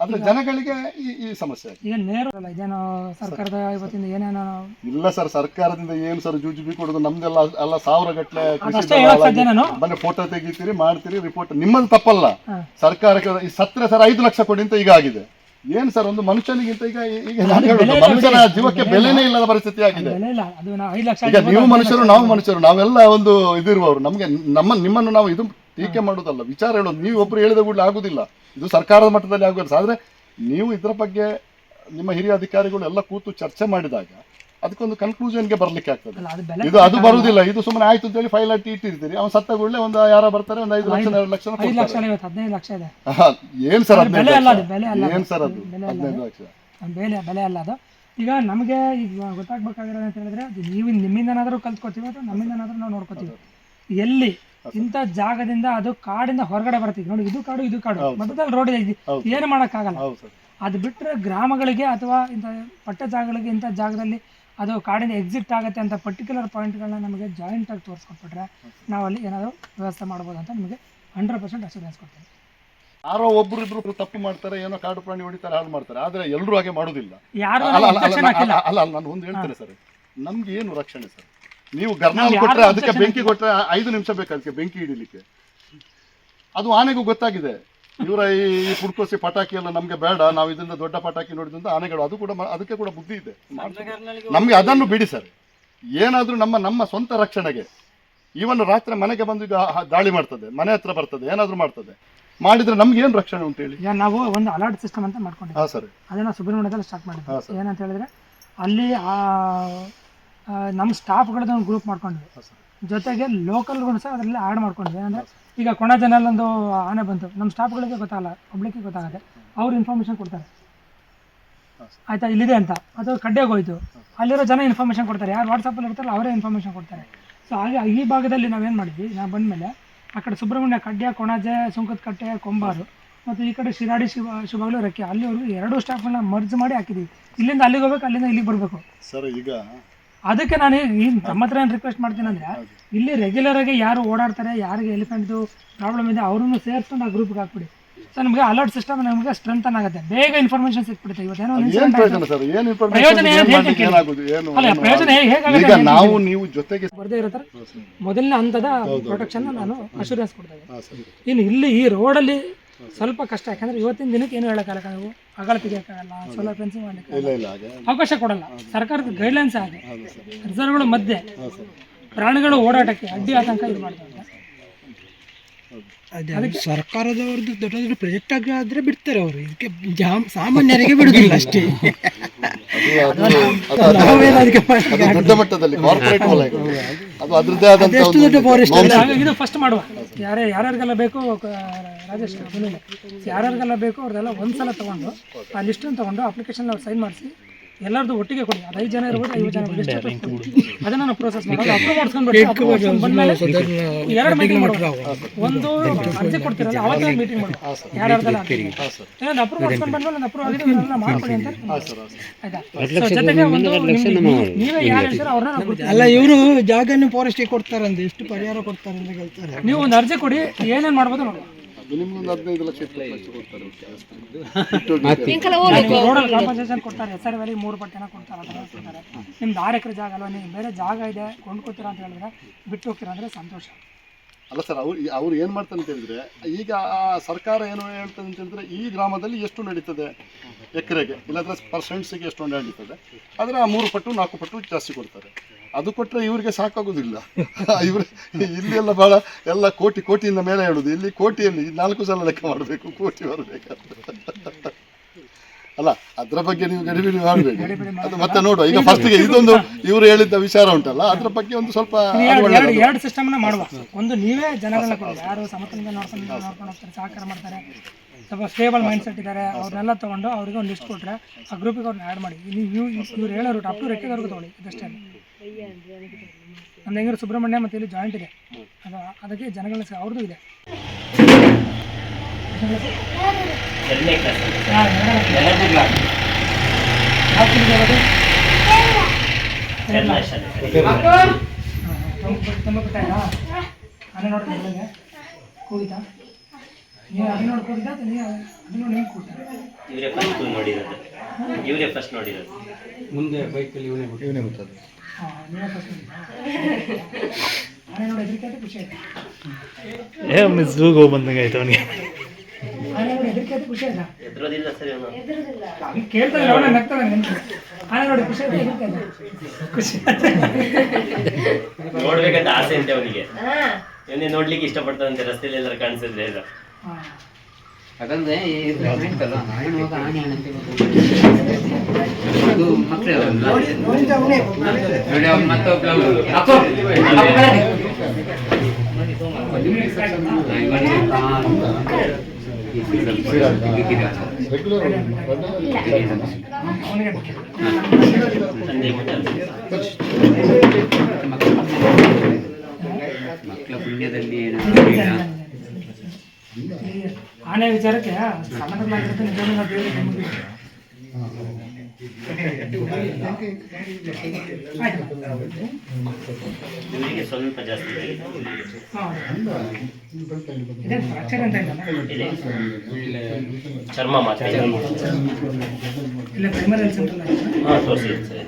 ಆದ್ರೆ ಜನಗಳಿಗೆ ಈ ಈ ಸಮಸ್ಯೆ ಆಗಿದೆ. ಈಗ ನೇರ ಅಲ್ಲ ಇದೇನೋ ಸರ್ಕಾರದ ಇವತ್ತಿಂದ ಏನೇನೋ ಇಲ್ಲ ಸರ್ ಸರ್ಕಾರದಿಂದ ಏನು ಸರ್ ಜುಜುಬಿ ಕೊಡೋದು? ನಮ್ದೆಲ್ಲ ಅಲ್ಲ ಸಾವಿರ ಗಟ್ಟಲೆ ಅದಷ್ಟೇ ಹೇಳಕ್ ಸಾಧ್ಯ ನಾನು? ಬನ್ನಿ ಫೋಟೋ ತೆಗಿತೀರಿ ಮಾಡ್ತೀರಿ ರಿಪೋರ್ಟ್ ನಿಮ್ಮದು ತಪ್ಪಲ್ಲ. ಹಾ. ಸರ್ಕಾರಕ್ಕೆ ಈ ಸತ್ರೆ ಸರ್ ಐದು ಲಕ್ಷ ಕೊಡಿ ಅಂತ ಈಗ ಆಗಿದೆ. ಏನ್ ಸರ್ ಒಂದು ಮನುಷ್ಯನಿಗಿಂತ ಈಗ ಈಗ ನಾನು ಹೇಳುದು ಮನುಷ್ಯನ ಜೀವಕ್ಕೆ ಬೆಲೆನೇ ಇಲ್ಲದ ಪರಿಸ್ಥಿತಿ ಆಗಿದೆ. ಬೆಲೆ ಇಲ್ಲ. ಅದು ನಾವು ಐದು ಲಕ್ಷ ಈಗ ನೀವು ಮನುಷ್ಯರು ನಾವು ಮನುಷ್ಯರು ನಾವೆಲ್ಲ ಒಂದು ಇದಿರುವವರು. ನಮ್ಗೆ ನಮ್ಮ ನಿಮ್ಮನ್ನು ನಾವು ಇದು ಟೀಕೆ ಮಾಡೋದಲ್ಲ ವಿಚಾರ ಹೇಳೋದು. ನೀವು ಒಬ್ರು ಹೇಳಿದ ಕೂಡಲೇ ಆಗುದಿಲ್ಲ. ಇದು ಸರ್ಕಾರದ ಮಟ್ಟದಲ್ಲಿ ಆಗುವ ಆದ್ರೆ ನೀವು ಇದರ ಬಗ್ಗೆ ನಿಮ್ಮ ಹಿರಿಯ ಅಧಿಕಾರಿಗಳು ಎಲ್ಲ ಕೂತು ಚರ್ಚೆ ಮಾಡಿದಾಗ ಅದಕ್ಕೊಂದು ಕನ್ಕ್ಲೂಷನ್ಗೆ ಬರ್ಲಿಕ್ಕೆ ಆಗ್ತದೆ. ಇದು ಅದು ಬರುದಿಲ್ಲ. ಇದು ಸುಮ್ಮನೆ ಆಯ್ತು ಅಂತ ಹೇಳಿ ಫೈಲ್ ಆಗಿ ಇಟ್ಟಿರ್ತೀರಿ. ಅವ್ನು ಸತ್ತ ಕೂಡಲೇ ಒಂದು ಯಾರ ಬರ್ತಾರೆ ಒಂದು ಐದು ಲಕ್ಷ ಎರಡು ಲಕ್ಷ ಏನ್ ಸರ್ ಅದು ಬೆಲೆ ಅಲ್ಲ ಬೆಲೆ ಅಲ್ಲ ಹದಿನೈದು ಏನ್ ಸರ್ ಅದು? ಹದಿನೈದು ಲಕ್ಷ. ಬೆಲೆ ಬೆಲೆ ಅಲ್ಲ ಅದು. ಈಗ ನಮಗೆ ಈಗ ಗೊತ್ತಾಗ್ಬೇಕಾಗಿರೋದು ಅಂತ ಹೇಳಿದ್ರೆ ನೀವು ನಿಮ್ಮಿಂದನಾದರೂ ಕಲ್ತ್ಕೊತೀವಿ ಅಥವಾ ನಮ್ಮಿಂದನಾದರೂ ನಾವು ನೋಡ್ಕೋತೀವಿ. ಎಲ್ಲಿ ಇಂಥ ಜಾಗದಿಂದ ಅದು ಕಾಡಿಂದ ಹೊರಗಡೆ ಬರ್ತೀವಿ ನೋಡಿ ಇದು ಕಾಡು ಇದು ಕಾಡು. ಮಧ್ಯದಲ್ಲಿ ರೋಡ್ ಇದೆ. ಏನು ಮಾಡೋಕ್ಕಾಗಲ್ಲ. ಅದು ಬಿಟ್ಟರೆ ಗ್ರಾಮಗಳಿಗೆ ಅಥವಾ ಇಂಥ ಪಟ್ಟ ಜಾಗಗಳಿಗೆ ಇಂಥ ಜಾಗದಲ್ಲಿ ಅದು ಕಾಡಿಂದ ಎಕ್ಸಿಟ್ ಆಗುತ್ತೆ ಅಂತ ಪರ್ಟಿಕ್ಯುಲರ್ ಪಾಯಿಂಟ್ಗಳನ್ನ ನಮಗೆ ಜಾಯಿಂಟ್ ಆಗಿ ತೋರಿಸ್ಕೊಟ್ಬಿಟ್ರೆ ನಾವು ಅಲ್ಲಿ ಏನಾದರೂ ವ್ಯವಸ್ಥೆ ಮಾಡ್ಬೋದು ಅಂತ ನಿಮಗೆ ಹಂಡ್ರೆಡ್ ಪರ್ಸೆಂಟ್ ಅಶ್ಯೂರೆನ್ಸ್ ಕೊಡ್ತೀನಿ. ಯಾರೋ ಒಬ್ರು ಇಬ್ರು ತಪ್ಪು ಮಾಡ್ತಾರೆ ಏನೋ ಕಾಡು ಪ್ರಾಣಿ ಹೊಡಿತಾರೆ ಹಾಳು ಮಾಡ್ತಾರೆ. ಆದ್ರೆ ಎಲ್ಲರೂ ಹಾಗೆ ಮಾಡುದಿಲ್ಲ. ಅಲ್ಲ ಅಲ್ಲ ನಾನು ಒಂದು ಹೇಳ್ತೇನೆ ಸರ್. ನಮ್ಗೆ ಏನು ರಕ್ಷಣೆ ಸರ್? ನೀವು ಗರ್ನಾಲ್ ಕೊಟ್ರೆ ಅದಕ್ಕೆ ಬೆಂಕಿ ಕೊಟ್ರೆ ಐದು ನಿಮಿಷ ಬೇಕು ಅದಕ್ಕೆ ಬೆಂಕಿ ಹಿಡಿಲಿಕ್ಕೆ. ಅದು ಆನೆಗೂ ಗೊತ್ತಾಗಿದೆ. ಇವರ ಈ ಪುಡ್ಕೋಸಿ ಪಟಾಕಿ ಎಲ್ಲ ನಮ್ಗೆ ಬೇಡ. ನಾವು ಇದನ್ನ ದೊಡ್ಡ ಪಟಾಕಿ ನೋಡಿದ್ರಿಂದ ಆನೆಗಳು ಅದು ಕೂಡ ಅದಕ್ಕೆ ಕೂಡ ಬುದ್ಧಿ ಇದೆ. ನಮ್ಗೆ ಅದನ್ನು ಬಿಡಿ ಸರ್. ಏನಾದ್ರೂ ನಮ್ಮ ನಮ್ಮ ಸ್ವಂತ ರಕ್ಷಣೆಗೆ. ಇವನ್ ರಾತ್ರಿ ಮನೆಗೆ ಬಂದು ಈಗ ದಾಳಿ ಮಾಡ್ತದೆ. ಮನೆ ಹತ್ರ ಬರ್ತದೆ. ಏನಾದ್ರೂ ಮಾಡ್ತದೆ. ಮಾಡಿದ್ರೆ ನಮ್ಗೆ ಏನ್ ರಕ್ಷಣೆ ಉಂಟು ಹೇಳಿ? ನಾವು ಒಂದು ಅಲರ್ಟ್ ಸಿಸ್ಟಮ್ ಅಂತ ಮಾಡ್ಕೊಂಡಿದ್ದೀವಿ ಹಾ ಸರ್. ಅದನ್ನ ಸುಬ್ರಹ್ಮಣ್ಯದಲ್ಲಿ ಸ್ಟಾರ್ಟ್ ಮಾಡಿದ್ವಿ. ಸರ್. ಏನಂತ ಹೇಳಿದ್ರೆ ಅಲ್ಲಿ ಆ, ನಮ್ಮ ಸ್ಟಾಫ್ಗಳದ್ದು ಒಂದು ಗ್ರೂಪ್ ಮಾಡ್ಕೊಂಡ್ವಿ. ಜೊತೆಗೆ ಲೋಕಲ್ಗಳು ಸಹ ಅದರಲ್ಲಿ ಆ್ಯಡ್ ಮಾಡ್ಕೊಂಡ್ವಿ. ಅಂದರೆ ಈಗ ಕೊಣ ಒಂದು ಆನೆ ಬಂತು. ನಮ್ಮ ಸ್ಟಾಫ್ಗಳಿಗೆ ಗೊತ್ತಾಗಲ್ಲ ಪಬ್ಲಿಕ್ಗೆ ಗೊತ್ತಾಗುತ್ತೆ. ಅವ್ರು ಇನ್ಫಾರ್ಮೇಷನ್ ಕೊಡ್ತಾರೆ. ಆಯ್ತಾ ಇಲ್ಲಿದೆ ಅಂತ. ಅದು ಕಡ್ಡೆಗೆ ಹೋಯ್ತು. ಅಲ್ಲಿರೋ ಜನ ಇನ್ಫಾರ್ಮೇಷನ್ ಕೊಡ್ತಾರೆ. ಯಾರು ವಾಟ್ಸಪ್ಪಲ್ಲಿ ಇರ್ತಾರಲ್ಲ ಅವರೇ ಇನ್ಫಾರ್ಮೇಷನ್ ಕೊಡ್ತಾರೆ. ಸೊ ಹಾಗೆ ಈ ಭಾಗದಲ್ಲಿ ನಾವೇನು ಮಾಡಿದ್ವಿ? ನಾವು ಬಂದಮೇಲೆ ಆ ಕಡೆ ಸುಬ್ರಹ್ಮಣ್ಯ ಕಡ್ಡೆ ಕೊಣಾಜೆ ಸುಂಕದಕಟ್ಟೆ ಕೊಂಬಾರು ಮತ್ತು ಈ ಕಡೆ ಶಿರಾಡಿ ಶಿವ ಶಿವಾಗಲು ರೆಕ್ಕೆ. ಅಲ್ಲಿವರೆಗೂ ಎರಡು ಸ್ಟಾಫ್ಗಳನ್ನ ಮರ್ಜ್ ಮಾಡಿ ಹಾಕಿದ್ವಿ. ಇಲ್ಲಿಂದ ಅಲ್ಲಿಗೆ ಹೋಗ್ಬೇಕು ಅಲ್ಲಿಂದ ಇಲ್ಲಿಗೆ ಬರಬೇಕು. ಸರ್ ಈಗ ಅದಕ್ಕೆ ನಾನು ಈ ತಮ್ಮ ಹತ್ರ ಏನು ರಿಕ್ವೆಸ್ಟ್ ಮಾಡ್ತೀನಿ ಅಂದರೆ ಇಲ್ಲಿ ರೆಗ್ಯುಲರ್ ಆಗಿ ಯಾರು ಓಡಾಡ್ತಾರೆ ಯಾರಿಗೆ ಎಲಿಫೆಂಟ್ದು ಪ್ರಾಬ್ಲಮ್ ಇದೆ ಅವ್ರನ್ನು ಸೇರಿಸ್ಕೊಂಡು ಆ ಗ್ರೂಪ್ಗೆ ಹಾಕ್ಬಿಡಿ. ಸೊ ನಮಗೆ ಅಲರ್ಟ್ ಸಿಸ್ಟಮ್ ನಮಗೆ ಸ್ಟ್ರೆಂತ್ ಆಗುತ್ತೆ. ಬೇಗ ಇನ್ಫಾರ್ಮೇಷನ್ ಸಿಕ್ಬಿಡುತ್ತೆ ಇವತ್ತೇನೋ ಇನ್ಫಾರ್ಮೇಶನ್ ಅಲ್ಲ, ಪ್ರಯೋಜನ ಹೇಗಾಗುತ್ತೆ ಈಗ ನಾವು. ನೀವು ಜೊತೆಗೆ ಬರ್ದೇ ಇರೋ ಮೊದಲನೇ ಹಂತದ ಪ್ರೊಟೆಕ್ಷನ್ ನಾನು ಅಶೂರೆನ್ಸ್ ಕೊಡ್ತಾ ಇದ್ದೀನಿ. ಇನ್ನು ಇಲ್ಲಿ ಈ ರೋಡಲ್ಲಿ ಸ್ವಲ್ಪ ಕಷ್ಟ. ಯಾಕಂದ್ರೆ ಇವತ್ತಿನ ದಿನಕ್ಕೆ ಏನು ಹೇಳಕ್ಕಾಗಲ್ಲ. ನಾವು ಅಗಳ ತೆಗಿಯಕ್ಕಾಗಲ್ಲ ಸೋಲಾರ್ ಫೆನ್ಸಿಂಗ್ ಇಲ್ಲ ಮಾಡಲಿಕ್ಕೆ ಅವಕಾಶ ಕೊಡಲ್ಲ. ಸರ್ಕಾರದ ಗೈಡ್ಲೈನ್ಸ್ ಹಾಗೆ. ರಿಸರ್ವ್ಗಳ ಮಧ್ಯೆ ಪ್ರಾಣಿಗಳು ಓಡಾಟಕ್ಕೆ ಅಡ್ಡಿ ಆತಂಕ ಇದು ಮಾಡ್ತಾರೆ ಅದೇ ಸರ್ಕಾರದವ್ರದ್ದು ದೊಡ್ಡ ದೊಡ್ಡ ಪ್ರಾಜೆಕ್ಟ್ ಆಗಿ ಆದ್ರೆ ಬಿಡ್ತಾರೆ ಅವರು. ಇದಕ್ಕೆ ಜಾಮ್ ಸಾಮಾನ್ಯರಿಗೆ ಬಿಡುದಿಲ್ಲ ಅಷ್ಟೇ. ದೊಡ್ಡ ಮಟ್ಟದಲ್ಲಿ ಕಾರ್ಪೊರೇಟ್ ಅದು ಅದ್ರದ್ದೇ ಇದು ಫಸ್ಟ್ ಮಾಡುವ. ಯಾರೇ ಯಾರ್ಯಾರಿಗೆಲ್ಲ ಬೇಕು ಕ- ಮಿನಿಮಮ್. ಯಾರ್ಯಾರಿಗೆಲ್ಲ ಬೇಕು ಅವ್ರದ್ದೆಲ್ಲ ಒಂದ್ಸಲ ತಗೊಂಡು ಆ ಲಿಸ್ಟನ್ನು ತೊಗೊಂಡು ಅಪ್ಲಿಕೇಶನ್ ನಾವು ಸೈನ್ ಮಾಡಿಸಿ ಎಲ್ಲರದ್ದು ಒಟ್ಟಿಗೆ ಕೊಡಿ. ಅದು ಐದು ಜನ ಇರ್ಬೋದು ಐದು ಜನ ಲಿಸ್ಟ್ ಅದನ್ನ ನಾವು ಪ್ರೋಸೆಸ್ ಮಾಡೋದು. ಅಪ್ರೂವ್ ಮಾಡ್ಸ್ಕೊಂಡು ಬಂದ್ಮೇಲೆ ಎರಡು ಮೀಟಿಂಗ್ ಮಾಡೋದು. ಒಂದು ಅರ್ಜಿ ಕೊಡ್ತೀರಲ್ಲ ಅವಾಗ ಮೀಟಿಂಗ್ ಮಾಡಿ ಯಾರ್ಯಾರ್ದಲ್ಲ ಏನಂದ್ರೆ ಅಪ್ರೂವ್ ಮಾಡ್ಸ್ಕೊಂಡು ಬಂದ್ಮೇಲೆ ಒಂದು ಅಪ್ರೂವ್ ಆಗಿದೆ ಅದನ್ನೆಲ್ಲ ಮಾಡ್ಕೊಳ್ಳಿ ಅಂತ. ಆಯ್ತಾ? ಜೊತೆಗೆ ಒಂದು ನೀವೇ ಯಾರು ಹೇಳ್ತೀರೋ ಅವ್ರನ್ನ. ಅಲ್ಲ ಇವರು ಜಾಗನ ಕೊಡ್ತಾರೆ ಕೊಡ್ತಾರಂತೆ ಎಷ್ಟು ಪರಿಹಾರ ಕೊಡ್ತಾರೆ ಅಂತ ಹೇಳ್ತಾರೆ ನೀವು ಒಂದು ಅರ್ಜಿ ಕೊಡಿ ಏನೇನು ಮಾಡ್ಬೋದು ನೋಡುವ ನಿಮ್ಗೊಂದು ಹದಿನೈದು ಲಕ್ಷ ಇಪ್ಪತ್ತು ಲಕ್ಷ ಕೊಡ್ತಾರೆ. ಜಾಸ್ತಿ. ರೋಡಲ್ಲಿ ಕಾಂಪನ್ಸೇಷನ್ ಕೊಡ್ತಾರೆ ಎಸ್ ಆರ್ ವ್ಯಾಲಿ ಮೂರು ಪಟ್ಟಿನ ಕೊಡ್ತಾರೆ ಆ ಥರ ಕೊಡ್ತಾರೆ. ನಿಮ್ದು ಆರು ಎಕರೆ ಜಾಗ ಅಲ್ವಾ? ನೀವು ಬೇರೆ ಜಾಗ ಇದೆ ಕೊಂಡ್ಕೊತೀರಾ ಅಂತ ಹೇಳಿದ್ರೆ ಬಿಟ್ಟು ಹೋಗ್ತೀರಾ ಅಂದರೆ ಸಂತೋಷ. ಅಲ್ಲ ಸರ್, ಅವ್ರು ಅವ್ರು ಏನು ಮಾಡ್ತಾರೆ ಅಂತ ಹೇಳಿದ್ರೆ, ಈಗ ಆ ಸರ್ಕಾರ ಏನು ಹೇಳ್ತದೆ ಅಂತ ಹೇಳಿದ್ರೆ ಈ ಗ್ರಾಮದಲ್ಲಿ ಎಷ್ಟು ನಡೀತದೆ ಎಕರೆಗೆ, ಇಲ್ಲಾಂದ್ರೆ ಪರ್ಸೆಂಟ್ಸಿಗೆ ಎಷ್ಟು ನಡೀತದೆ. ಆದರೆ ಆ ಮೂರು ಪಟ್ಟು, ನಾಲ್ಕು ಪಟ್ಟು ಜಾಸ್ತಿ ಕೊಡ್ತಾರೆ. ಅದು ಕೊಟ್ಟರೆ ಇವರಿಗೆ ಸಾಕಾಗೋದಿಲ್ಲ. ಇವರು ಇಲ್ಲಿ ಎಲ್ಲ ಭಾಳ ಎಲ್ಲ ಕೋಟಿ, ಕೋಟಿಯಿಂದ ಮೇಲೆ ಹೇಳುದು. ಇಲ್ಲಿ ಕೋಟಿಯಲ್ಲಿ ನಾಲ್ಕು ಸಲ ಲೆಕ್ಕ ಮಾಡಬೇಕು, ಕೋಟಿ ಬರಬೇಕಾದ್ರೆ ಅಲ್ಲ ಅದರ ಬಗ್ಗೆ ನೀವು ಗಡಿಬಿಡಿ ಮಾಡಬೇಕು ಅದು ಮತ್ತೆ ನೋಡುವ. ಈಗ ಫಸ್ಟಿಗೆ ಇದೊಂದು ಇವರು ಹೇಳಿದ್ದ ವಿಚಾರ ಉಂಟಲ್ಲ ಅದ್ರ ಬಗ್ಗೆ ಒಂದು ಸ್ವಲ್ಪ ಎರಡು ಸಿಸ್ಟಮ್ನ ಮಾಡುವ. ಒಂದು ನೀವೇ ಜನಗಳನ್ನ ಕೊಡಿ. ಯಾರು ಸಮತಲಿಂದ ನೋಡ್ಕೊಂಡು ನೋಡ್ಕೊಂಡು ಹೋಗ್ತಾರೆ ಸಹಕಾರ ಮಾಡ್ತಾರೆ. ಸ್ವಲ್ಪ ಸ್ಟೇಬಲ್ ಮೈಂಡ್ ಸೆಟ್ ಇದ್ದಾರೆ ಅವ್ರನ್ನೆಲ್ಲ ತಗೊಂಡು ಅವ್ರಿಗೆ ಒಂದು ಲಿಸ್ಟ್ ಕೊಟ್ಟರೆ ಆ ಗ್ರೂಪಿಗೆ ಅವ್ರನ್ನ ಆ್ಯಡ್ ಮಾಡಿ. ನೀವು ಇವ್ರು ಹೇಳೋ ರೂಟ್ ಅಪ್ ಟು ರೆಕ್ಕೆದವ್ರಿಗೆ ತೊಗೊಳ್ಳಿ ಇದಷ್ಟೇ. ನಮ್ದು ಹೆಂಗಿರೋ ಸುಬ್ರಹ್ಮಣ್ಯ ಮತ್ತು ಇಲ್ಲಿ ಜಾಯಿಂಟ್ ಇದೆ. ಅದು ಅದಕ್ಕೆ ಜನಗಳ ಅವ್ರದ್ದು ಇದೆ. ಎರಡನೇ ಕ್ಲಾಸ್ ಹಾ, ಎರಡನೇ class. ಯಾವ ಸ್ಕೂಲಿಗೆ ಹೋಗೋದು? ಎರಡನೇ ಶಾಲೆ. ತುಂಬ ತುಂಬ ಬಿಟ್ಟಾಯ್ತಾ ಅದೇ ನೋಡ್ತಾ ಇದ್ದಂಗೆ ಕೂಗಿತಾ? ನೀವು ಅದೇ ನೋಡಿ ಕೂಗಿದ ಅಥವಾ ನೀವು ಅದೇ ನೋಡಿ ಹೆಂಗೆ ಕೂಗಿದ ಇವರೇ ಫಸ್ಟ್ ನೋಡಿರೋದು. ಇವರೇ ಫಸ್ಟ್ ನೋಡಿರೋದು. ಹಾಂ ನೀವೇ ಫಸ್ಟ್ ನೋಡಿ ಹೆದರಿಕೆ ಆಯ್ತು. ಬಂದಂಗೆ ಆಯ್ತು ಆನೆ ನೋಡಿ ಹೆದರಿಕೆ ಆಯ್ತು ಖುಷಿ ಆಯ್ತಾ? ಎದುರೋದಿಲ್ಲ ಸರಿ ಅವನು. ಅವ್ನು ಕೇಳ್ತಾ ಇಲ್ಲ ಅವನ ನಗ್ತಾನೆ ನೆನ್ಪು ಆನೆ ನೋಡಿ ಖುಷಿ ಆಯ್ತು ಹೆದರಿಕೆ ಆಯ್ತು ಖುಷಿ ನೋಡ್ಬೇಕಂತ ಆಸೆ ಅಂತೆ ಅವನಿಗೆ. ಇವನೇ ನೋಡ್ಲಿಕ್ಕೆ ಇಷ್ಟಪಡ್ತಾನಂತೆ ರಸ್ತೆಯಲ್ಲಿ ಎಲ್ಲರೂ ಕಾಣಿಸಿದ್ರೆ ಇದು. ಹಾಂ. ಅದಂದ್ರೆ ಇದು ಉಂಟಲ್ಲ, ಆನೆ ಅಂತ ಅದು. ನೋಡಿ ಅವ್ನು. ನಿಜವಾಗ್ಲೂ ನಾವು ಬೇರೆ ನಮ್ಗೆ ಆಯ್ತು. ಸ್ವಲ್ಪ ಜಾಸ್ತಿ ಚರ್ಮ ಮಾತ್ರ ಇಲ್ಲ ಪ್ರೈಮರಿ ಹೆಲ್ತ್ ಸೆಂಟರ್ ಹಾಂ ತೋರಿಸಿದೆ ಸರ್.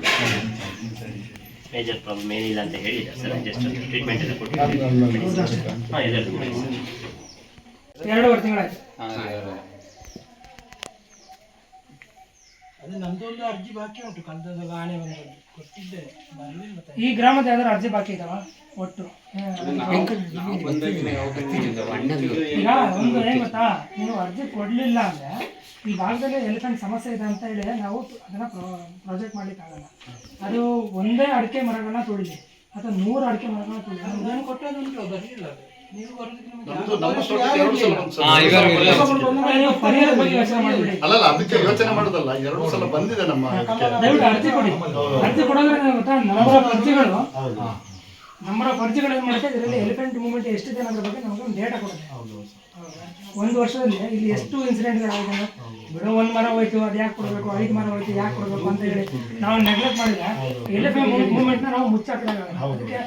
ಮೇಜರ್ ಪ್ರಾಬ್ಲಮ್ ಏನಿಲ್ಲ ಅಂತ ಹೇಳಿದ ಸರ್? ಜಸ್ಟ್ ಟ್ರೀಟ್ಮೆಂಟ್ ಎಲ್ಲ ಹಾಂ ಇದರಲ್ಲಿ ಎರಡೂವರೆ ತಿಂಗಳಾಯ್ತು ಈ ಗ್ರಾಮದ ಯಾವ್ದಾದ್ರು ಅರ್ಜಿ ಬಾಕಿ ಇದಾವ? ಒಟ್ಟು. ಈಗ ಒಂದು ಏನ್ ಗೊತ್ತಾ? ನೀವು ಅರ್ಜಿ ಕೊಡ್ಲಿಲ್ಲ ಅಂದ್ರೆ ಈ ಭಾಗದಲ್ಲಿ ಎಲಿಫೆಂಟ್ ಸಮಸ್ಯೆ ಇದೆ ಅಂತ ಹೇಳಿ ನಾವು ಅದನ್ನ ಪ್ರಾಜೆಕ್ಟ್ ಮಾಡ್ಲಿಕ್ಕೆ ಆಗಲ್ಲ. ಅದು ಒಂದೇ ಅಡಿಕೆ ಮರಗಳನ್ನ ತುಳಿಲಿ. ಅಥವಾ ನೂರು ಅಡಿಕೆ ಮರಗಳನ್ನ ತುಳಿಲಿ. ಏನು ಕೊಟ್ಟೋದುಂಟು ಬರಲಿಲ್ಲ ಅಲ್ಲಲ್ಲ ಅದಕ್ಕೆ ಯೋಚನೆ ಮಾಡೋದಲ್ಲ ಎರಡು ಸಲ ಬಂದಿದೆ ನಮ್ಮ ದಯವಿಟ್ಟು ಅರ್ಜಿ ಕೊಡಿ. ಅರ್ಜಿ ಕೊಡೋದ್ರೆ ನಂಬರ್ ಆಫ್ ಅರ್ಜಿಗಳು ನಂಬರ್ ಆಫ್ ಅರ್ಜಿಗಳು ಏನ್ ಮಾಡುತ್ತೆ ಇದರಲ್ಲಿ ಎಲಿಫೆಂಟ್ ಮೂವ್ಮೆಂಟ್ ಎಷ್ಟಿದೆ ಅನ್ನೋದ್ರ ಬಗ್ಗೆ ನಮಗೆ ಒಂದು ಡೇಟಾ ಕೊಡುತ್ತೆ ಒಂದು ವರ್ಷದಲ್ಲಿ ಇಲ್ಲಿ ಎಷ್ಟು ಇನ್ಸಿಡೆಂಟ್ಗಳಾಗಿದೆ ಬಿಡೋ ಒಂದು ಮರ ಹೋಯ್ತು ಅದು ಯಾಕೆ ಕೊಡಬೇಕು ಐದು ಮರ ಹೋಯ್ತು ಯಾಕೆ ಕೊಡಬೇಕು ಅಂತ ಹೇಳಿ ನಾವು ನೆಗ್ಲೆಕ್ಟ್ ಮಾಡಿದ್ರೆ ಎಲಿಫೆಂಟ್ ಮೂವ್ಮೆಂಟ್ನ ನಾವು ಮುಚ್ಚಾಕ್ಲಾಗಲ್ಲ ಅದಕ್ಕೆ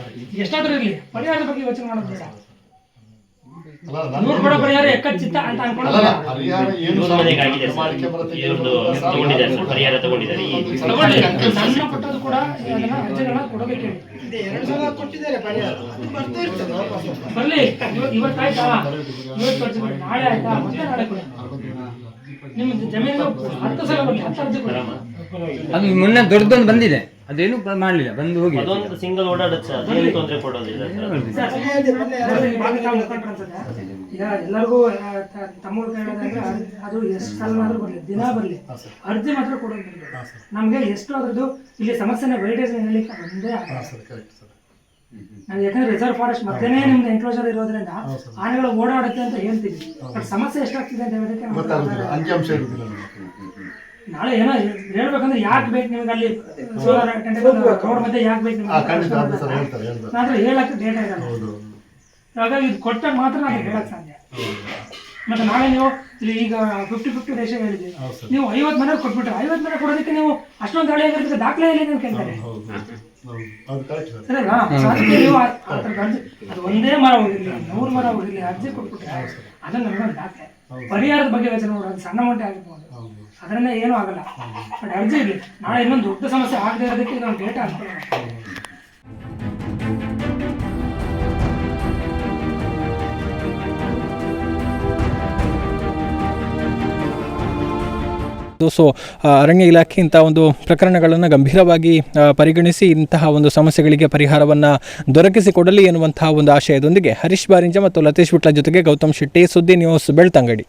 ಎಷ್ಟಾದ್ರೂ ಇರಲಿ. ಪರಿಹಾರದ ಬಗ್ಗೆ ಯೋಚನೆ ಮಾಡೋದು ಬೇಡ. ನೂರು ಕೊಡೋ ಪರಿಹಾರ ಎಕ್ಕಚ್ಚಿತ್ತ ಅಂತ ಏನು ಆಗಿದೆ ಸರ್? ಇವ್ರದ್ದು ತಗೊಂಡಿದ್ದಾರೆ ಸರ್. ಪರಿಹಾರ ತಗೊಂಡಿದ್ದಾರೆ. ಈ ತಗೊಳ್ಳಿ. ಸಣ್ಣ ಪುಟ್ಟದ್ದು ಕೂಡ ಅದನ್ನ ಅರ್ಜಿಗಳನ್ನ ಕೊಡೋದಕ್ಕೆ ಹೇಳಿ. ಬರ್ಲಿ. ಇವ- ಇವತ್ತಾಯ್ತಾ? ಇವತ್ತು ಅರ್ಜಿ ಕೊಡಿ ನಾಳೆ ಆಯ್ತಾ? ಮತ್ತೆ ನಾಳೆ ಕೊಡಿ. ನಿಮ್ಮ ಜಮೀನು ಹತ್ತು ಸಲ ಬರ್ಲಿ. ಹತ್ತು ಅರ್ಜಿ ಕೊಡಿ. ಮೊನ್ನೆ ದೊಡ್ಡದೊಂದು ಬಂದಿದೆ. ಅದೇನು ಮಾಡಲಿಲ್ಲ ಬಂದು ಹೋಗಿ ಅದೊಂದು ಸಿಂಗಲ್ ಓಡಾಡುತ್ತೆ? ಅದೇನು ತೊಂದರೆ ಕೊಡೋದಿಲ್ಲ. ಈಗ ಎಲ್ಲರಿಗೂ ಹೇಳೋದಂದ್ರೆ ಅದು ಎಷ್ಟು ಸಲನಾದ್ರೂ ಬರಲಿ ದಿನ ಬರಲಿ. ಅರ್ಜಿ ಮಾತ್ರ ಕೊಡೋದಿಲ್ಲ. ನಮ್ಗೆ ಎಷ್ಟು ಅದ್ರದ್ದು ಇಲ್ಲಿ ಸಮಸ್ಯೆನ ವೆರೈಟೀಸ್ ಹೇಳಲಿಕ್ಕೆ ಒಂದೇ ಯಾಕಂದ್ರೆ ರಿಸರ್ವ್ ಫಾರೆಸ್ಟ್ ಮತ್ತೆನೇ ನಿಮ್ದು ಎನ್ಕ್ಲೋಜರ್ ಇರೋದ್ರಿಂದ ಆನೆಗಳು ಓಡಾಡುತ್ತೆ ಅಂತ ಹೇಳ್ತೀವಿ ಬಟ್ ಸಮಸ್ಯೆ ಎಷ್ಟಾಗ್ತಿದೆ ಅಂತ ಹೇಳೋದಕ್ಕೆ ನಾಳೆ ಏನೋ ಹೇಳ್ಬೇಕಂದ್ರೆ ಯಾಕೆ ಬೇಕು ನಿಮ್ಗೆ ಅಲ್ಲಿ? ಸೋಲಾರ್ ರೋಡ್ ಮಧ್ಯೆ ಯಾಕೆ ಬೇಕು ನಿಮ್ಗೆ? ಆದ್ರೆ ಹೇಳಕ್ಕೆ ಡೇಟಾ ಇರಲ್ಲ ಹಾಗಾಗಿ ಇದು ಕೊಟ್ಟಾಗ ಮಾತ್ರ ನಾನು ಹೇಳಕ್ ಸಾಧ್ಯ. ಮತ್ತೆ ನಾಳೆ ನೀವು ಇಲ್ಲಿ ಈಗ ಫಿಫ್ಟಿ ಫಿಫ್ಟಿ ರೇಷನ್ ಹೇಳಿದ್ರಿ ನೀವು ಐವತ್ತು ಮನೆ ಕೊಟ್ಬಿಟ್ರೆ ಐವತ್ತು ಮನೆ ಕೊಡೋದಕ್ಕೆ ನೀವು ಅಷ್ಟೊಂದು ಹಳೆ ಆಗಿರೋದಕ್ಕೆ ದಾಖಲೆ ಇಲ್ಲ ಅಂತ ಕೇಳ್ತಾರೆ. ಅದು ಒಂದೇ ಮರ ಹೋಗಿರ್ಲಿ ನೂರು ಮರ ಹೋಗಿರ್ಲಿ ಅರ್ಜಿ ಕೊಟ್ಬಿಟ್ರೆ ಅದನ್ನ ದಾಖಲೆ. ಪರಿಹಾರದ ಬಗ್ಗೆ ಯೋಚನೆ ಮಾಡೋದು ಸಣ್ಣ ಮಟ್ಟ ಆಗಿರ್ಬೋದು. ಅದರಿಂದ ಏನು ಆಗಲ್ಲ. ಬಟ್ ಅರ್ಜಿ ಇರಲಿ ನಾಳೆ ಇನ್ನೊಂದು ದೊಡ್ಡ ಸಮಸ್ಯೆ ಆಗದೆ ಇರೋದಕ್ಕೆ ನಾನು ಡೇಟಾ ಸೊ ಅರಣ್ಯ ಇಲಾಖೆ ಇಂತಹ ಒಂದು ಪ್ರಕರಣಗಳನ್ನು ಗಂಭೀರವಾಗಿ ಪರಿಗಣಿಸಿ ಇಂತಹ ಒಂದು ಸಮಸ್ಯೆಗಳಿಗೆ ಪರಿಹಾರವನ್ನು ದೊರಕಿಸಿಕೊಡಲಿ ಎನ್ನುವಂತಹ ಒಂದು ಆಶಯದೊಂದಿಗೆ ಹರೀಶ್ ಬಾರಿಂಜ ಮತ್ತು ಲತೇಶ್ ಬಿಟ್ಲ ಜೊತೆಗೆ ಗೌತಮ್ ಶೆಟ್ಟಿ, ಸುದ್ದಿ ನ್ಯೂಸ್ ಬೆಳ್ತಂಗಡಿ.